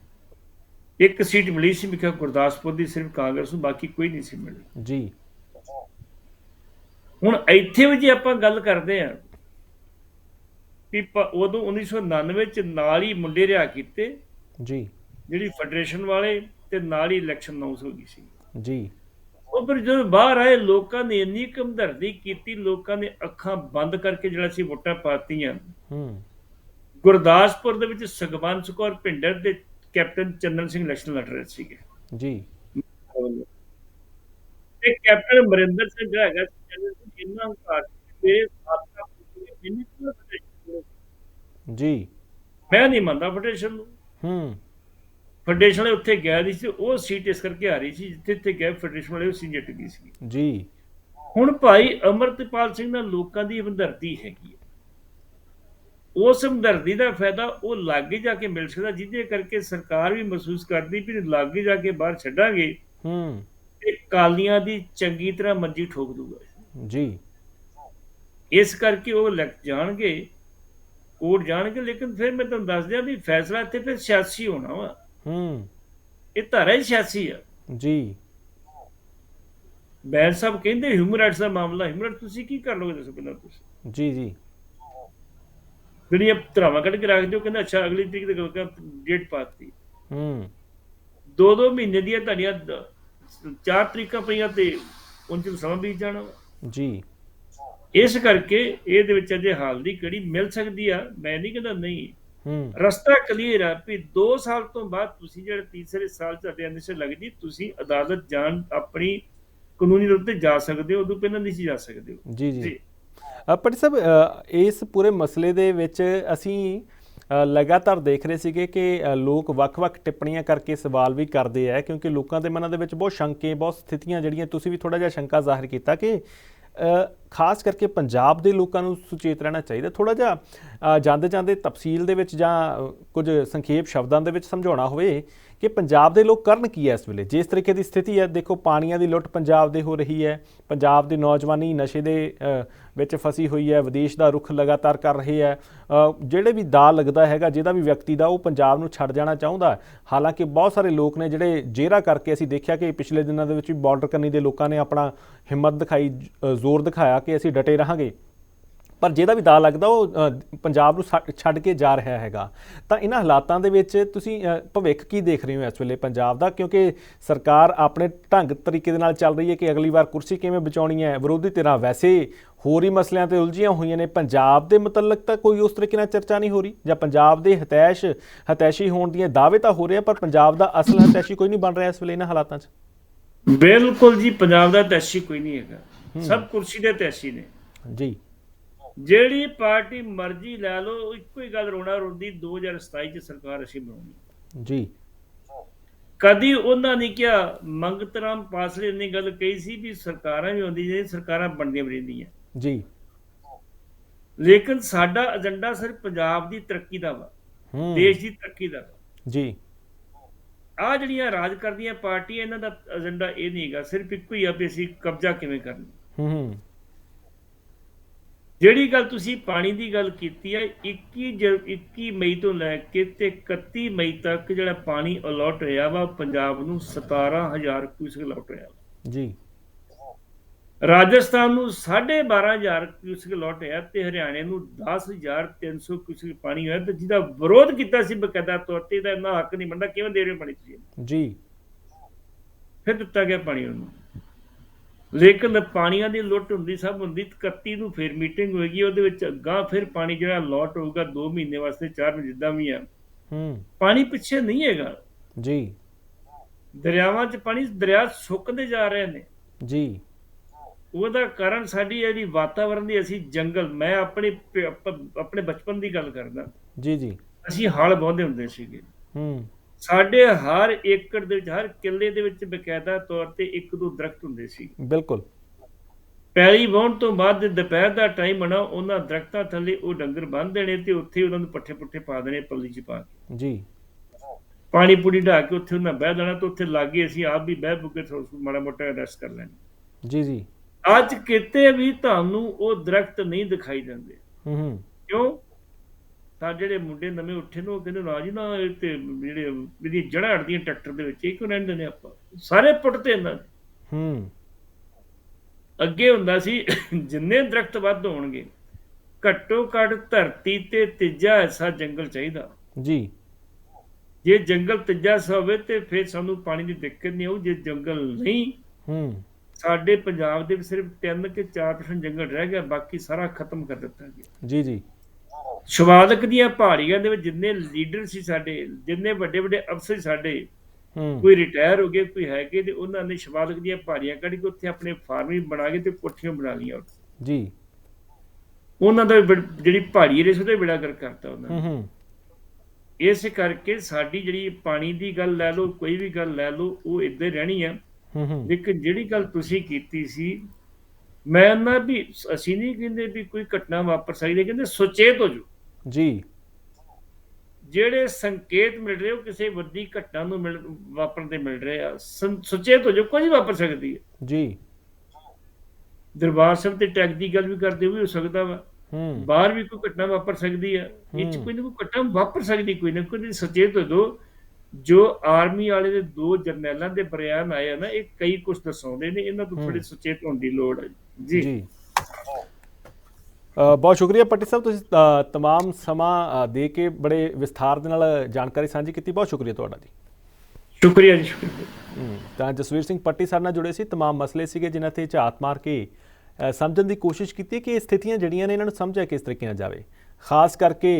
Speaker 2: ਇੱਕ ਸੀਟ ਮਿਲੀ ਸੀ ਮਿਖਾ ਗੁਰਦਾਸਪੁਰ ਦੀ ਸਿਰਫ ਕਾਂਗਰਸ ਨੂੰ ਬਾਕੀ ਕੋਈ ਨਹੀਂ ਸੀ ਮਿਲੀ।
Speaker 1: ਜੀ।
Speaker 2: ਹੁਣ ਇੱਥੇ ਵੀ ਜੇ ਆਪਾਂ ਗੱਲ ਕਰਦੇ ਆ ਕਿ ਉਦੋਂ 1999 ਚ ਨਾਲ ਹੀ ਮੁੰਡੇ ਰਿਆ ਕੀਤੇ।
Speaker 1: ਜੀ।
Speaker 2: ਜਿਹੜੀ ਫੈਡਰੇਸ਼ਨ ਵਾਲੇ ਤੇ ਨਾਲ ਹੀ ਇਲੈਕਸ਼ਨ ਅਨਾਉਂਸ ਹੋ ਗਈ ਸੀ।
Speaker 1: ਜੀ।
Speaker 2: ਉਹ ਫਿਰ ਜਦੋਂ ਬਾਹਰ ਆਏ ਲੋਕਾਂ ਨੇ ਇੰਨੀ ਕਮਦਰਦੀ ਕੀਤੀ ਲੋਕਾਂ ਨੇ ਅੱਖਾਂ ਬੰਦ ਕਰਕੇ ਜਿਹੜਾ ਸੀ ਵੋਟਾਂ ਪਾਤੀਆਂ।
Speaker 1: ਹੂੰ।
Speaker 2: ਗੁਰਦਾਸਪੁਰ ਦੇ ਵਿੱਚ ਸੁਖਵੰਤ ਕੌਰ ਭਿੰਡਰ ਦੇ ਕੈਪਟਨ ਚੰਨਨ ਸਿੰਘ ਇਲੈਕਸ਼ਨ ਲੜ ਰਹੇ ਸੀਗੇ।
Speaker 1: ਜੀ।
Speaker 2: ਤੇ ਕੈਪਟਨ ਅਮਰਿੰਦਰ ਸਿੰਘ ਜਿਹੜਾ ਹੈਗਾ ਹੰਕਾਰ ਸੀ ਮੇਰੇ ਸਾਥਾ
Speaker 1: ਜੀ।
Speaker 2: ਮੈਂ ਨਹੀਂ ਮੰਨਦਾ ਫੈਡਰੇਸ਼ਨ ਨੂੰ।
Speaker 1: ਹੂੰ।
Speaker 2: ਫੈਡਰੇਸ਼ਨ ਵਾਲੇ ਉੱਥੇ ਗਿਆ ਨਹੀਂ ਸੀ ਉਹ ਸੀਟ ਇਸ ਕਰਕੇ ਆ ਰਹੀ ਸੀ ਜਿੱਥੇ ਜਿੱਥੇ ਗਏ ਫੈਡਰੇਸ਼ਨ ਵਾਲੇ ਉਹ ਸੀ ਜਿੱਤ ਗਈ ਸੀ
Speaker 1: ਜੀ।
Speaker 2: ਹੁਣ ਭਾਈ ਅਮਰਤਪਾਲ ਸਿੰਘ ਨਾਲ ਲੋਕਾਂ ਦੀ ਹਮਦਰਦੀ ਹੈਗੀ ਹੈ। ਉਸ ਹਮਦਰਦੀ ਦਾ ਫਾਇਦਾ ਉਹ ਲਾਗੇ ਜਾ ਕੇ ਮਿਲ ਸਕਦਾ ਜਿਹਦੇ ਕਰਕੇ ਸਰਕਾਰ ਵੀ ਮਹਿਸੂਸ ਕਰਦੀ ਵੀ ਲਾਗੇ ਜਾ ਕੇ ਬਾਹਰ ਛੱਡਾਂਗੇ।
Speaker 1: ਹੂੰ।
Speaker 2: ਤੇ ਕਾਲੀਆਂ ਦੀ ਚੰਗੀ ਤਰ੍ਹਾਂ ਮੰਜੀ ਠੋਕ ਦੂਗਾ
Speaker 1: ਜੀ।
Speaker 2: ਇਸ ਕਰਕੇ ਉਹ ਲੱਗ ਜਾਣਗੇ ਕੋਰਟ ਜਾਣਗੇ ਲੇਕਿਨ ਫਿਰ ਮੈਂ ਤੁਹਾਨੂੰ ਦੱਸ ਦਿਆਂ ਵੀ ਫੈਸਲਾ ਇੱਥੇ ਫਿਰ ਸਿਆਸੀ ਹੋਣਾ ਵਾ।
Speaker 1: ਹੂੰ।
Speaker 2: ਇਹ ਧਾਰਾ ਹੀ ਸਿਆਸੀ ਆ।
Speaker 1: ਜੀ।
Speaker 2: ਬੈਰ ਸਾਹਿਬ ਕਹਿੰਦੇ ਹਿਊਮਨ ਰਾਈਟਸ ਦਾ ਮਾਮਲਾ ਹਿਊਮਨ ਰਾਈਟਸ ਤੁਸੀਂ ਕੀ ਕਰ ਲੋਗੇ ਦੱਸੋ ਪਹਿਲਾਂ ਤੁਸੀਂ?
Speaker 1: ਜੀ ਜੀ।
Speaker 2: ਜਿਹੜੀਆਂ ਧਰਾਵਾਂ ਕੱਢ ਕੇ ਰੱਖ ਦਿਓ ਕਹਿੰਦਾ ਅੱਛਾ ਅਗਲੀ ਤਰੀਕ ਤੇ ਗੱਲ ਕਰ ਡੇਟ ਪਾਤੀ
Speaker 1: ਹੂੰ।
Speaker 2: ਦੋ ਦੋ ਮਹੀਨੇ ਦੀਆਂ ਤੁਹਾਡੀਆਂ ਚਾਰ ਤਰੀਕਾਂ ਪਈਆਂ ਤੇ ਉਹਨਾਂ ਚ ਸਮਾਂ ਬੀਤ ਜਾਣਾ।
Speaker 1: ਜੀ।
Speaker 2: ਇਸ ਕਰਕੇ ਇਹਦੇ ਵਿੱਚ ਅਜੇ ਹਾਲ ਦੀ ਕੜੀ ਮਿਲ ਸਕਦੀ ਆ ਮੈਂ ਨਹੀਂ ਕਹਿੰਦਾ ਨਹੀਂ। ਰਸਤਾ ਕਲੀਅਰ ਆ ਵੀ 2 ਸਾਲ ਤੋਂ ਬਾਅਦ ਤੁਸੀਂ ਜਿਹੜੇ ਤੀਸਰੇ ਸਾਲ ਤੁਹਾਡੇ ਅੰਦਰ ਸੇ ਲੱਗਦੀ ਤੁਸੀਂ ਅਦਾਲਤ ਜਾਣ ਆਪਣੀ ਕਾਨੂੰਨੀ ਰੂਪ ਤੇ ਜਾ ਸਕਦੇ ਹੋ ਉਦੋਂ ਪਹਿਲਾਂ ਨਹੀਂ ਸੀ ਜਾ ਸਕਦੇ ਹੋ।
Speaker 1: ਜੀ ਜੀ। ਪਟਿ ਸਾਹਿਬ ਇਸ ਪੂਰੇ ਮਸਲੇ ਦੇ ਵਿੱਚ ਅਸੀਂ ਲਗਾਤਾਰ ਦੇਖ ਰਹੇ ਸੀਗੇ ਕਿ ਲੋਕ ਵੱਖ-ਵੱਖ ਟਿੱਪਣੀਆਂ ਕਰਕੇ ਸਵਾਲ ਵੀ ਕਰਦੇ ਆ ਕਿਉਂਕਿ ਲੋਕਾਂ ਦੇ ਮਨਾਂ ਦੇ ਵਿੱਚ ਬਹੁਤ ਸ਼ੰਕੇ ਬਹੁਤ ਸਥਿਤੀਆਂ ਜਿਹੜੀਆਂ ਤੁਸੀਂ ਵੀ ਥੋੜਾ ਜਿਹਾ ਸ਼ੰਕਾ ਜ਼ਾਹਿਰ ਕੀਤਾ ਕਿ ਖਾਸ ਕਰਕੇ ਪੰਜਾਬ ਦੇ ਲੋਕਾਂ ਨੂੰ ਸੁਚੇਤ ਰਹਿਣਾ ਚਾਹੀਦਾ। ਥੋੜਾ ਜਿਹਾ ਜਾਂਦੇ ਜਾਂਦੇ ਤਫਸੀਲ ਦੇ ਵਿੱਚ ਜਾਂ ਕੁਝ ਸੰਖੇਪ ਸ਼ਬਦਾਂ ਦੇ ਵਿੱਚ ਸਮਝਾਉਣਾ ਹੋਵੇ ਕਿ ਪੰਜਾਬ ਦੇ ਲੋਕ ਕਰਨ ਕੀ ਹੈ ਇਸ ਵੇਲੇ? ਜਿਸ ਤਰੀਕੇ ਦੀ ਸਥਿਤੀ ਹੈ, ਦੇਖੋ ਪਾਣੀਆਂ ਦੀ ਲੁੱਟ ਪੰਜਾਬ ਦੇ ਹੋ ਰਹੀ ਹੈ। ਪੰਜਾਬ ਦੀ ਨੌਜਵਾਨੀ ਨਸ਼ੇ ਦੇ ਵਿੱਚ ਫਸੀ ਹੋਈ ਹੈ, ਵਿਦੇਸ਼ ਦਾ ਰੁਖ ਲਗਾਤਾਰ ਕਰ ਰਹੇ ਹੈ। ਜਿਹੜੇ ਵੀ ਦਾ ਲੱਗਦਾ ਹੈਗਾ, ਜਿਹਦਾ ਵੀ ਵਿਅਕਤੀ ਦਾ, ਉਹ ਪੰਜਾਬ ਨੂੰ ਛੱਡ ਜਾਣਾ ਚਾਹੁੰਦਾ ਹਾਲਾਂਕਿ ਬਹੁਤ ਸਾਰੇ ਲੋਕ ਨੇ ਜਿਹੜੇ ਜੇਰਾ ਕਰਕੇ ਅਸੀਂ ਦੇਖਿਆ ਕਿ ਪਿਛਲੇ ਦਿਨਾਂ ਦੇ ਵਿੱਚ ਵੀ ਬਾਰਡਰ ਕੰਨੀ ਦੇ ਲੋਕਾਂ ਨੇ ਆਪਣਾ ਹਿੰਮਤ ਦਿਖਾਈ ਜ਼ੋਰ ਦਿਖਾਇਆ ਕਿ ਅਸੀਂ ਡਟੇ ਰਹਾਂਗੇ। ਪਰ ਜਿਹਦਾ ਵੀ ਦਾ ਲੱਗਦਾ ਉਹ ਪੰਜਾਬ ਨੂੰ ਛੱਡ- ਕੇ ਜਾ ਰਿਹਾ ਹੈਗਾ। ਤਾਂ ਇਹਨਾਂ ਹਾਲਾਤਾਂ ਦੇ ਵਿੱਚ ਤੁਸੀਂ ਭਵਿੱਖ ਕੀ ਦੇਖ ਰਹੇ ਹੋ ਇਸ ਵੇਲੇ ਪੰਜਾਬ ਦਾ? ਕਿਉਂਕਿ ਸਰਕਾਰ ਆਪਣੇ ਢੰਗ ਤਰੀਕੇ ਦੇ ਨਾਲ ਚੱਲ ਰਹੀ ਹੈ ਕਿ ਅਗਲੀ ਵਾਰ ਕੁਰਸੀ ਕਿਵੇਂ ਬਚਾਉਣੀ ਹੈ? ਵਿਰੋਧੀ ਧਿਰਾਂ ਵੈਸੇ ਹੋਰ ਹੀ ਮਸਲਿਆਂ ਤੇ ਉਲਝੀਆਂ ਹੋਈਆਂ ਨੇ। ਪੰਜਾਬ ਦੇ ਮੁਤਲਕ ਤਾਂ ਕੋਈ ਉਸ ਤਰੀਕੇ ਨਾਲ ਚਰਚਾ ਨਹੀਂ ਹੋ ਰਹੀ? ਜਾਂ ਪੰਜਾਬ ਦੇ ਹਤੈਸ਼ ਹਤੈਸ਼ੀ ਹੋਣ ਦੀਆਂ ਦਾਅਵੇ ਤਾਂ ਹੋ ਰਹੇ ਆ ਪਰ ਪੰਜਾਬ ਦਾ ਅਸਲ ਹਤੈਸ਼ੀ ਕੋਈ ਨਹੀਂ ਬਣ ਰਿਹਾ ਇਸ ਵੇਲੇ ਇਹਨਾਂ ਹਾਲਾਤਾਂ 'ਚ?
Speaker 2: ਬਿਲਕੁਲ ਜੀ ਪੰਜਾਬ ਦਾ ਤੈਸੀ ਕੋਈ ਨਹੀਂ ਹੈਗਾ। ਸਭ ਕੁਰਸੀ ਦੇ ਤੈਸੀ ਨੇ।
Speaker 1: ਜੀ।
Speaker 2: ਜਿਹੜੀ ਪਾਰਟੀ ਮਰਜ਼ੀ ਲੈ ਲਓ ਇੱਕੋ ਹੀ ਗੱਲ ਰੋਣਾ ਰੋਂਦੀ 2027 ਚ ਸਰਕਾਰ ਅਸੀਂ ਬਣਾਉਣੀ।
Speaker 1: ਜੀ।
Speaker 2: ਕਦੀ ਉਹਨਾਂ ਨੇ ਕਿਹਾ ਮੰਗਤ ਰਾਮ ਪਾਸਲੇ ਨੇ ਗੱਲ ਕਹੀ ਸੀ ਵੀ ਸਰਕਾਰਾਂ ਵੀ ਆਉਂਦੀਆਂ ਨੇ ਸਰਕਾਰਾਂ ਬਣਦੀਆਂ ਰਹਿੰਦੀਆਂ।
Speaker 1: ਜੀ।
Speaker 2: ਲੇਕਿਨ ਸਾਡਾ ਏਜੰਡਾ ਸਿਰਫ ਪੰਜਾਬ ਦੀ ਤਰੱਕੀ ਦਾ ਵਾ
Speaker 1: ਹੂੰ।
Speaker 2: ਦੇਸ਼ ਦੀ ਤਰੱਕੀ ਦਾ
Speaker 1: ਜੀ।
Speaker 2: ਆ ਜਿਹੜੀਆਂ ਰਾਜ ਕਰਦੀਆਂ ਪਾਰਟੀਆਂ ਇਹਨਾਂ ਦਾ ਏਜੰਡਾ ਇਹ ਨਹੀਂ ਹੈਗਾ ਸਿਰਫ ਇੱਕੋ ਹੀ ਆ ਵੀ ਅਸੀਂ ਕਬਜ਼ਾ ਕਿਵੇਂ ਕਰਨਾ।
Speaker 1: ਹੂੰ ਹੂੰ।
Speaker 2: ਜਿਹੜੀ ਗੱਲ ਤੁਸੀਂ ਪਾਣੀ ਦੀ ਗੱਲ ਕੀਤੀ ਹੈ 21 ਜ- 21 ਮਈ ਤੋਂ ਲੈ ਕੇ ਤੇ 31 ਮਈ ਤੱਕ ਜਿਹੜਾ ਪਾਣੀ ਅਲਾਟ ਹੋਇਆ ਵਾ ਪੰਜਾਬ ਨੂੰ 17000 ਕਿਊਸਕ ਅਲਾਟ ਹੋਇਆ।
Speaker 1: ਜੀ।
Speaker 2: ਰਾਜਸਥਾਨ ਨੂੰ 12500 ਕਿਊਸਕ ਅਲਾਟ ਹੋਇਆ ਤੇ ਹਰਿਆਣੇ ਨੂੰ 10300 ਕਿਊਸਕ ਪਾਣੀ ਹੋਇਆ ਤੇ ਜਿਹਦਾ ਵਿਰੋਧ ਕੀਤਾ ਸੀ ਬਕਾਇਦਾ ਤੌਰ ਤੇ ਇਹਦਾ ਇੰਨਾ ਹੱਕ ਨਹੀਂ ਬਣਦਾ ਕਿਵੇਂ ਦੇ ਰਹੇ ਪਾਣੀ ਤੁਸੀਂ?
Speaker 1: ਜੀ।
Speaker 2: ਫਿਰ ਦਿੱਤਾ ਗਿਆ ਪਾਣੀ ਉਹਨੂੰ। ਲੇਕਿਨ ਪਾਣੀਆਂ ਦੀ ਲੁੱਟ ਹੁੰਦੀ ਸਭ ਹੁੰਦੀ 31 ਨੂੰ ਫਿਰ ਮੀਟਿੰਗ ਹੋਏਗੀ ਉਹਦੇ ਵਿੱਚ ਅੱਗਾ ਫਿਰ ਪਾਣੀ ਜਿਹੜਾ ਲੋਟ ਹੋਊਗਾ 2 ਮਹੀਨੇ ਵਾਸਤੇ 4 ਜਿੱਦਾਂ ਵੀ ਆ।
Speaker 1: ਹੂੰ।
Speaker 2: ਪਾਣੀ ਪਿੱਛੇ ਨਹੀਂ ਹੈਗਾ।
Speaker 1: ਜੀ।
Speaker 2: ਦਰਿਆਵਾਂ 'ਚ ਪਾਣੀ ਦਰਿਆ ਸੁੱਕਦੇ ਜਾ ਰਹੇ ਨੇ।
Speaker 1: ਜੀ।
Speaker 2: ਉਹਦਾ ਕਾਰਨ ਸਾਡੀ ਜਿਹੜੀ ਵਾਤਾਵਰਣ ਦੀ ਅਸੀਂ ਜੰਗਲ ਮੈਂ ਆਪਣੇ ਆਪਣੇ ਬਚਪਨ ਦੀ ਗੱਲ ਕਰਦਾ।
Speaker 1: ਜੀ ਜੀ।
Speaker 2: ਅਸੀਂ ਹਲ ਵਾਹੁੰਦੇ ਹੁੰਦੇ ਸੀਗੇ।
Speaker 1: ਹੂੰ।
Speaker 2: ਸਾਡੇ ਹਰ ਏਕੜ ਦੇ ਵਿੱਚ ਹਰ ਕਿੱਲੇ ਦੇ ਵਿੱਚ ਬਕਾਇਦਾ ਤੌਰ ਤੇ ਇੱਕ ਦੋ ਦਰਖਤ ਹੁੰਦੇ ਸੀ।
Speaker 1: ਬਿਲਕੁਲ।
Speaker 2: ਪੈਲੀ ਵਾਹੁਣ ਤੋਂ ਬਾਅਦ ਦੁਪਹਿਰ ਦਾ ਟਾਈਮ ਬਣਾ ਉਹਨਾਂ ਦਰਖਤਾਂ ਥੱਲੇ ਉਹ ਡੰਗਰ ਬੰਨ੍ਹ ਦੇਣੇ ਤੇ ਉੱਥੇ ਉਹਨਾਂ ਨੂੰ ਪੱਠੇ ਪੁੱਠੇ ਪਾ ਦੇਣੇ ਪੱਲੀ 'ਚ ਪਾ ਕੇ।
Speaker 1: ਜੀ।
Speaker 2: ਪਾਣੀ ਪੂਰੀ ਢਾ ਕੇ ਉੱਥੇ ਉਹਨਾਂ ਬਹਿ ਜਾਣਾ ਤੇ ਉੱਥੇ ਲਾਗੇ ਅਸੀਂ ਆਪ ਵੀ ਬਹਿ ਬੁੱਕੇ ਥੋੜਾ ਮਾੜਾ ਮੋਟਾ ਰੈਸਟ ਕਰ ਲੈਣੀ।
Speaker 1: ਜੀ ਜੀ।
Speaker 2: ਅੱਜ ਕਿਤੇ ਵੀ ਤੁਹਾਨੂੰ ਉਹ ਦਰਖਤ ਨਹੀਂ ਦਿਖਾਈ ਦਿੰਦੇ।
Speaker 1: ਹੂੰ ਹੂੰ।
Speaker 2: ਕਿਉਂ? ਤਾਂ ਜਿਹੜੇ ਮੁੰਡੇ ਨਵੇਂ ਉੱਠੇ ਨੇ ਉਹ ਕਹਿੰਦੇ ਨਾ ਜੀ ਨਾ ਇਹ ਤੇ ਜਿਹੜੇ ਇਹਦੀ ਜੜ੍ਹਾਂ ਅੜਦੀਆਂ ਟਰੈਕਟਰ ਦੇ ਵਿੱਚ ਇਹ ਕਿਉਂ ਰਹਿੰਦੇ ਨੇ ਆਪਾਂ। ਸਾਰੇ ਪੁੱਟਦੇ ਇਹਨਾਂ ਦੇ।
Speaker 1: ਹੂੰ।
Speaker 2: ਅੱਗੇ ਹੁੰਦਾ ਸੀ ਜਿੰਨੇ ਦਰਖਤ ਵੱਧ ਹੋਣਗੇ ਘੱਟੋ ਘੱਟ ਧਰਤੀ ਤੇ ਤੀਜਾ ਹਿੱਸਾ ਜੰਗਲ ਚਾਹੀਦਾ।
Speaker 1: ਜੀ।
Speaker 2: ਜੇ ਜੰਗਲ ਤੀਜਾ ਹੋਵੇ ਤੇ ਫਿਰ ਸਾਨੂੰ ਪਾਣੀ ਦੀ ਦਿੱਕਤ ਨਹੀਂ ਆਊ ਜੇ ਜੰਗਲ ਨਹੀਂ
Speaker 1: ਹੂੰ।
Speaker 2: ਸਾਡੇ ਪੰਜਾਬ ਦੇ ਵਿੱਚ ਸਿਰਫ 3 ਕਿ 4% ਜੰਗਲ ਰਹਿ ਗਿਆ ਬਾਕੀ ਸਾਰਾ ਖਤਮ ਕਰ ਦਿੱਤਾ ਗਿਆ।
Speaker 1: ਜੀ ਜੀ।
Speaker 2: ਸ਼ਿਵਾਲਕ ਦੀਆਂ ਪਹਾੜੀਆਂ ਦੇ ਵਿੱਚ ਜਿੰਨੇ ਲੀਡਰ ਸੀ ਸਾਡੇ ਜਿੰਨੇ ਵੱਡੇ ਵੱਡੇ ਅਫਸਰ ਸਾਡੇ
Speaker 1: ਹੂੰ।
Speaker 2: ਕੋਈ ਰਿਟਾਇਰ ਹੋ ਗਏ ਕੋਈ ਹੈਗੇ ਤੇ ਉਹਨਾਂ ਨੇ ਸ਼ਿਵਾਲਕ ਦੀਆਂ ਪਹਾੜੀਆਂ ਕੱਢ ਕੇ ਉੱਥੇ ਆਪਣੇ ਫਾਰਮਿੰਗ ਬਣਾ ਕੇ ਤੇ ਕੋਠੀਆਂ ਬਣਾ ਲਈਆਂ। ਉੱਥੇ।
Speaker 1: ਜੀ।
Speaker 2: ਉਹਨਾਂ ਦਾ ਜਿਹੜੀ ਪਹਾੜੀ ਏਰੀਆ ਸੀ ਉਹਦਾ ਬੇੜਾ ਕਰ ਕਰਤਾ ਉਹਨਾਂ ਨੇ। ਇਸ ਕਰਕੇ ਸਾਡੀ ਜਿਹੜੀ ਪਾਣੀ ਦੀ ਗੱਲ ਲੈ ਲਓ ਕੋਈ ਵੀ ਗੱਲ ਲੈ ਲਓ ਉਹ ਇੱਦਾਂ ਹੀ ਰਹਿਣੀ ਆ।
Speaker 1: ਹੂੰ ਹੂੰ।
Speaker 2: ਲੇਕਿਨ ਜਿਹੜੀ ਗੱਲ ਤੁਸੀਂ ਕੀਤੀ ਸੀ ਮੈਂ ਨਾ ਵੀ ਅਸੀਂ ਨਹੀਂ ਕਹਿੰਦੇ ਵੀ ਕੋਈ ਘਟਨਾ ਵਾਪਰ ਸਕਦੀ ਹੈ, ਕਹਿੰਦੇ ਸੁਚੇਤ ਹੋ ਜਾਓ।
Speaker 1: ਜੀ।
Speaker 2: ਜਿਹੜੇ ਸੰਕੇਤ ਮਿਲ ਰਹੇ ਉਹ ਕਿਸੇ ਵੱਡੀ ਘਟਨਾ ਨੂੰ ਮਿਲ ਵਾਪਰਨ ਦੇ ਮਿਲ ਰਹੇ ਆ। ਸੁਚੇਤ ਹੋ ਕੁਝ ਵੀ ਵਾਪਰ ਸਕਦੀ ਹੈ।
Speaker 1: ਜੀ।
Speaker 2: ਦਰਬਾਰ ਸਾਹਿਬ ਤੇ ਟੈਕ ਦੀ ਗੱਲ ਵੀ ਕਰਦੇ ਹੋਏ ਹੋ ਸਕਦਾ ਵਾ।
Speaker 1: ਹੂੰ।
Speaker 2: ਬਾਹਰ ਵੀ ਕੋਈ ਘਟਨਾ ਵਾਪਰ ਸਕਦੀ ਹੈ। ਇਹ ਚ। ਕੋਈ ਨਾ ਕੋਈ ਘਟਨਾ ਵਾਪਰ ਸਕਦੀ ਕੋਈ ਨਾ ਕੋਈ ਸੁਚੇਤ ਹੋ ਜਾਓ। ਜੋ ਆਰਮੀ ਵਾਲੇ ਦੇ ਦੋ ਜਰਨੈਲਾਂ ਦੇ ਬਿਆਨ ਆਏ ਆ ਨਾ ਇਹ ਕਈ ਕੁਝ ਦਰਸਾਉਂਦੇ ਨੇ। ਇਹਨਾਂ ਤੋਂ। ਥੋੜੀ ਸੁਚੇਤ ਹੋਣ ਦੀ ਲੋੜ ਹੈ ਜੀ।
Speaker 1: ਜੀ। ਬਹੁਤ ਸ਼ੁਕਰੀਆ ਪੱਟੀ ਸਾਹਿਬ ਤੁਸੀਂ ਅ, ਤਮਾਮ ਸਮਾਂ ਅ, ਦੇ ਕੇ ਬੜੇ ਵਿਸਥਾਰ ਦੇ ਨਾਲ ਜਾਣਕਾਰੀ ਸਾਂਝੀ ਕੀਤੀ ਬਹੁਤ ਸ਼ੁਕਰੀਆ ਤੁਹਾਡਾ ਜੀ
Speaker 2: ਸ਼ੁਕਰੀਆ ਜੀ ਸ਼ੁਕਰੀਆ
Speaker 1: ਹਮ, ਤਾਂ ਜਸਵੀਰ ਸਿੰਘ ਪੱਟੀ ਸਾਡੇ ਨਾਲ ਜੁੜੇ ਸੀ तमाम ਮਸਲੇ ਸੀਗੇ ਜਿਨ੍ਹਾਂ ਤੇ ਝਾਤ ਮਾਰ ਕੇ ਅ, ਸਮਝਣ ਦੀ ਕੋਸ਼ਿਸ਼ ਕੀਤੀ ਕਿ ਇਹ ਸਥਿਤੀਆਂ ਜਿਹੜੀਆਂ ਨੇ ਇਹਨਾਂ ਨੂੰ ਸਮਝਿਆ ਕਿਸ ਤਰੀਕੇ ਨਾਲ ਜਾਵੇ ਖਾਸ ਕਰਕੇ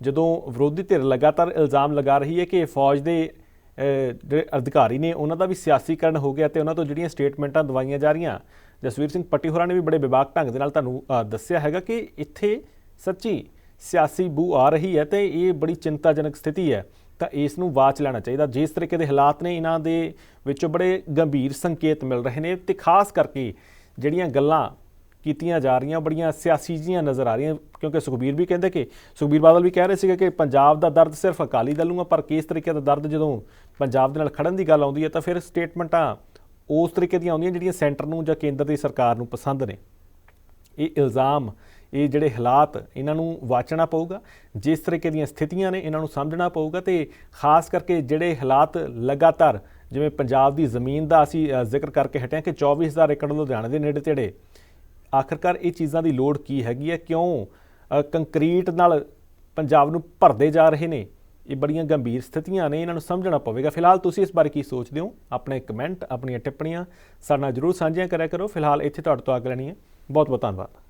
Speaker 1: ਜਦੋਂ ਵਿਰੋਧੀ ਧਿਰ ਲਗਾਤਾਰ ਇਲਜ਼ਾਮ ਲਗਾ ਰਹੀ ਹੈ ਕਿ ਫੌਜ ਦੇ ਅ, ਜਿਹੜੇ ਅਧਿਕਾਰੀ ਨੇ ਉਹਨਾਂ ਦਾ ਵੀ ਸਿਆਸੀਕਰਨ ਹੋ ਗਿਆ ਤੇ ਉਹਨਾਂ ਤੋਂ ਜਿਹੜੀਆਂ ਸਟੇਟਮੈਂਟਾਂ ਦਵਾਈਆਂ ਜਾ ਰਹੀਆਂ ਜਸਵੀਰ ਸਿੰਘ ਪੱਟੀ ਹੋਰਾਂ ਨੇ ਵੀ ਬੜੇ ਵਿਵਾਕ ਢੰਗ ਦੇ ਨਾਲ ਤੁਹਾਨੂੰ ਦੱਸਿਆ ਹੈਗਾ ਕਿ ਇੱਥੇ ਸੱਚੀ ਸਿਆਸੀ ਬੂ ਆ ਰਹੀ ਹੈ ਤੇ ਇਹ ਬੜੀ ਚਿੰਤਾਜਨਕ ਸਥਿਤੀ ਹੈ। ਤਾਂ ਇਸ ਨੂੰ ਵਾਚ ਲੈਣਾ ਚਾਹੀਦਾ। ਜਿਸ ਤਰੀਕੇ ਦੇ ਹਾਲਾਤ ਨੇ, ਇਹਨਾਂ ਦੇ ਵਿੱਚੋਂ ਬੜੇ ਗੰਭੀਰ ਸੰਕੇਤ ਮਿਲ ਰਹੇ ਨੇ ਤੇ ਖਾਸ ਕਰਕੇ ਜਿਹੜੀਆਂ ਗੱਲਾਂ ਕੀਤੀਆਂ ਜਾ ਰਹੀਆਂ, ਬੜੀਆਂ ਸਿਆਸੀ ਜੀਆਂ ਨਜ਼ਰ ਆ ਰਹੀਆਂ, ਕਿਉਂਕਿ ਸੁਖਬੀਰ ਵੀ ਕਹਿੰਦੇ ਕਿ, ਸੁਖਬੀਰ ਬਾਦਲ ਵੀ ਕਹਿ ਰਹੇ ਸੀਗੇ ਕਿ ਪੰਜਾਬ ਦਾ ਦਰਦ ਸਿਰਫ ਅਕਾਲੀ ਦਲ ਨੂੰ ਆ, ਪਰ ਕਿਸ ਤਰੀਕੇ ਦਾ ਦਰਦ ਜਦੋਂ ਪੰਜਾਬ ਦੇ ਨਾਲ ਖੜਨ ਦੀ ਗੱਲ ਆਉਂਦੀ ਹੈ ਤਾਂ ਫਿਰ ਸਟੇਟਮੈਂਟਾਂ ਉਸ ਤਰੀਕੇ ਦੀਆਂ ਆਉਂਦੀਆਂ ਜਿਹੜੀਆਂ ਸੈਂਟਰ ਨੂੰ ਜਾਂ ਕੇਂਦਰ ਦੀ ਸਰਕਾਰ ਨੂੰ ਪਸੰਦ ਨੇ। ਇਹ ਇਲਜ਼ਾਮ, ਇਹ ਜਿਹੜੇ ਹਾਲਾਤ, ਇਹਨਾਂ ਨੂੰ ਵਾਚਣਾ ਪਊਗਾ। ਜਿਸ ਤਰੀਕੇ ਦੀਆਂ ਸਥਿਤੀਆਂ ਨੇ, ਇਹਨਾਂ ਨੂੰ ਸਮਝਣਾ ਪਊਗਾ ਤੇ ਖਾਸ ਕਰਕੇ ਜਿਹੜੇ ਹਾਲਾਤ ਲਗਾਤਾਰ, ਜਿਵੇਂ ਪੰਜਾਬ ਦੀ ਜ਼ਮੀਨ ਦਾ ਅਸੀਂ ਜ਼ਿਕਰ ਕਰਕੇ ਹਟਿਆ ਹਾਂ ਕਿ 24000 ਏਕੜ ਲੁਧਿਆਣੇ ਦੇ ਨੇੜੇ ਤੇੜੇ। ਆਖਰਕਾਰ ਇਹ ਚੀਜ਼ਾਂ ਦੀ ਲੋੜ ਕੀ ਹੈਗੀ ਹੈ? ਕਿਉਂ ਕੰਕਰੀਟ ਨਾਲ ਪੰਜਾਬ ਨੂੰ ਭਰਦੇ ਜਾ ਰਹੇ ਨੇ? ਇਹ ਬੜੀਆਂ ਗੰਭੀਰ ਸਥਿਤੀਆਂ ਨੇ, ਇਹਨਾਂ ਨੂੰ ਸਮਝਣਾ ਪਵੇਗਾ। ਫਿਲਹਾਲ ਤੁਸੀਂ ਇਸ ਬਾਰੇ ਕੀ ਸੋਚਦੇ ਹੋ? ਆਪਣੇ ਕਮੈਂਟ, ਆਪਣੀਆਂ ਟਿੱਪਣੀਆਂ ਸਾਡੇ ਨਾਲ ਜਰੂਰ ਸਾਂਝੀਆਂ ਕਰਿਆ ਕਰੋ। ਫਿਲਹਾਲ ਇੱਥੇ ਤੁਹਾਡੇ ਤੋਂ ਆਗ ਲੈਣੀ ਹੈ। ਬਹੁਤ ਬਹੁਤ ਧੰਨਵਾਦ।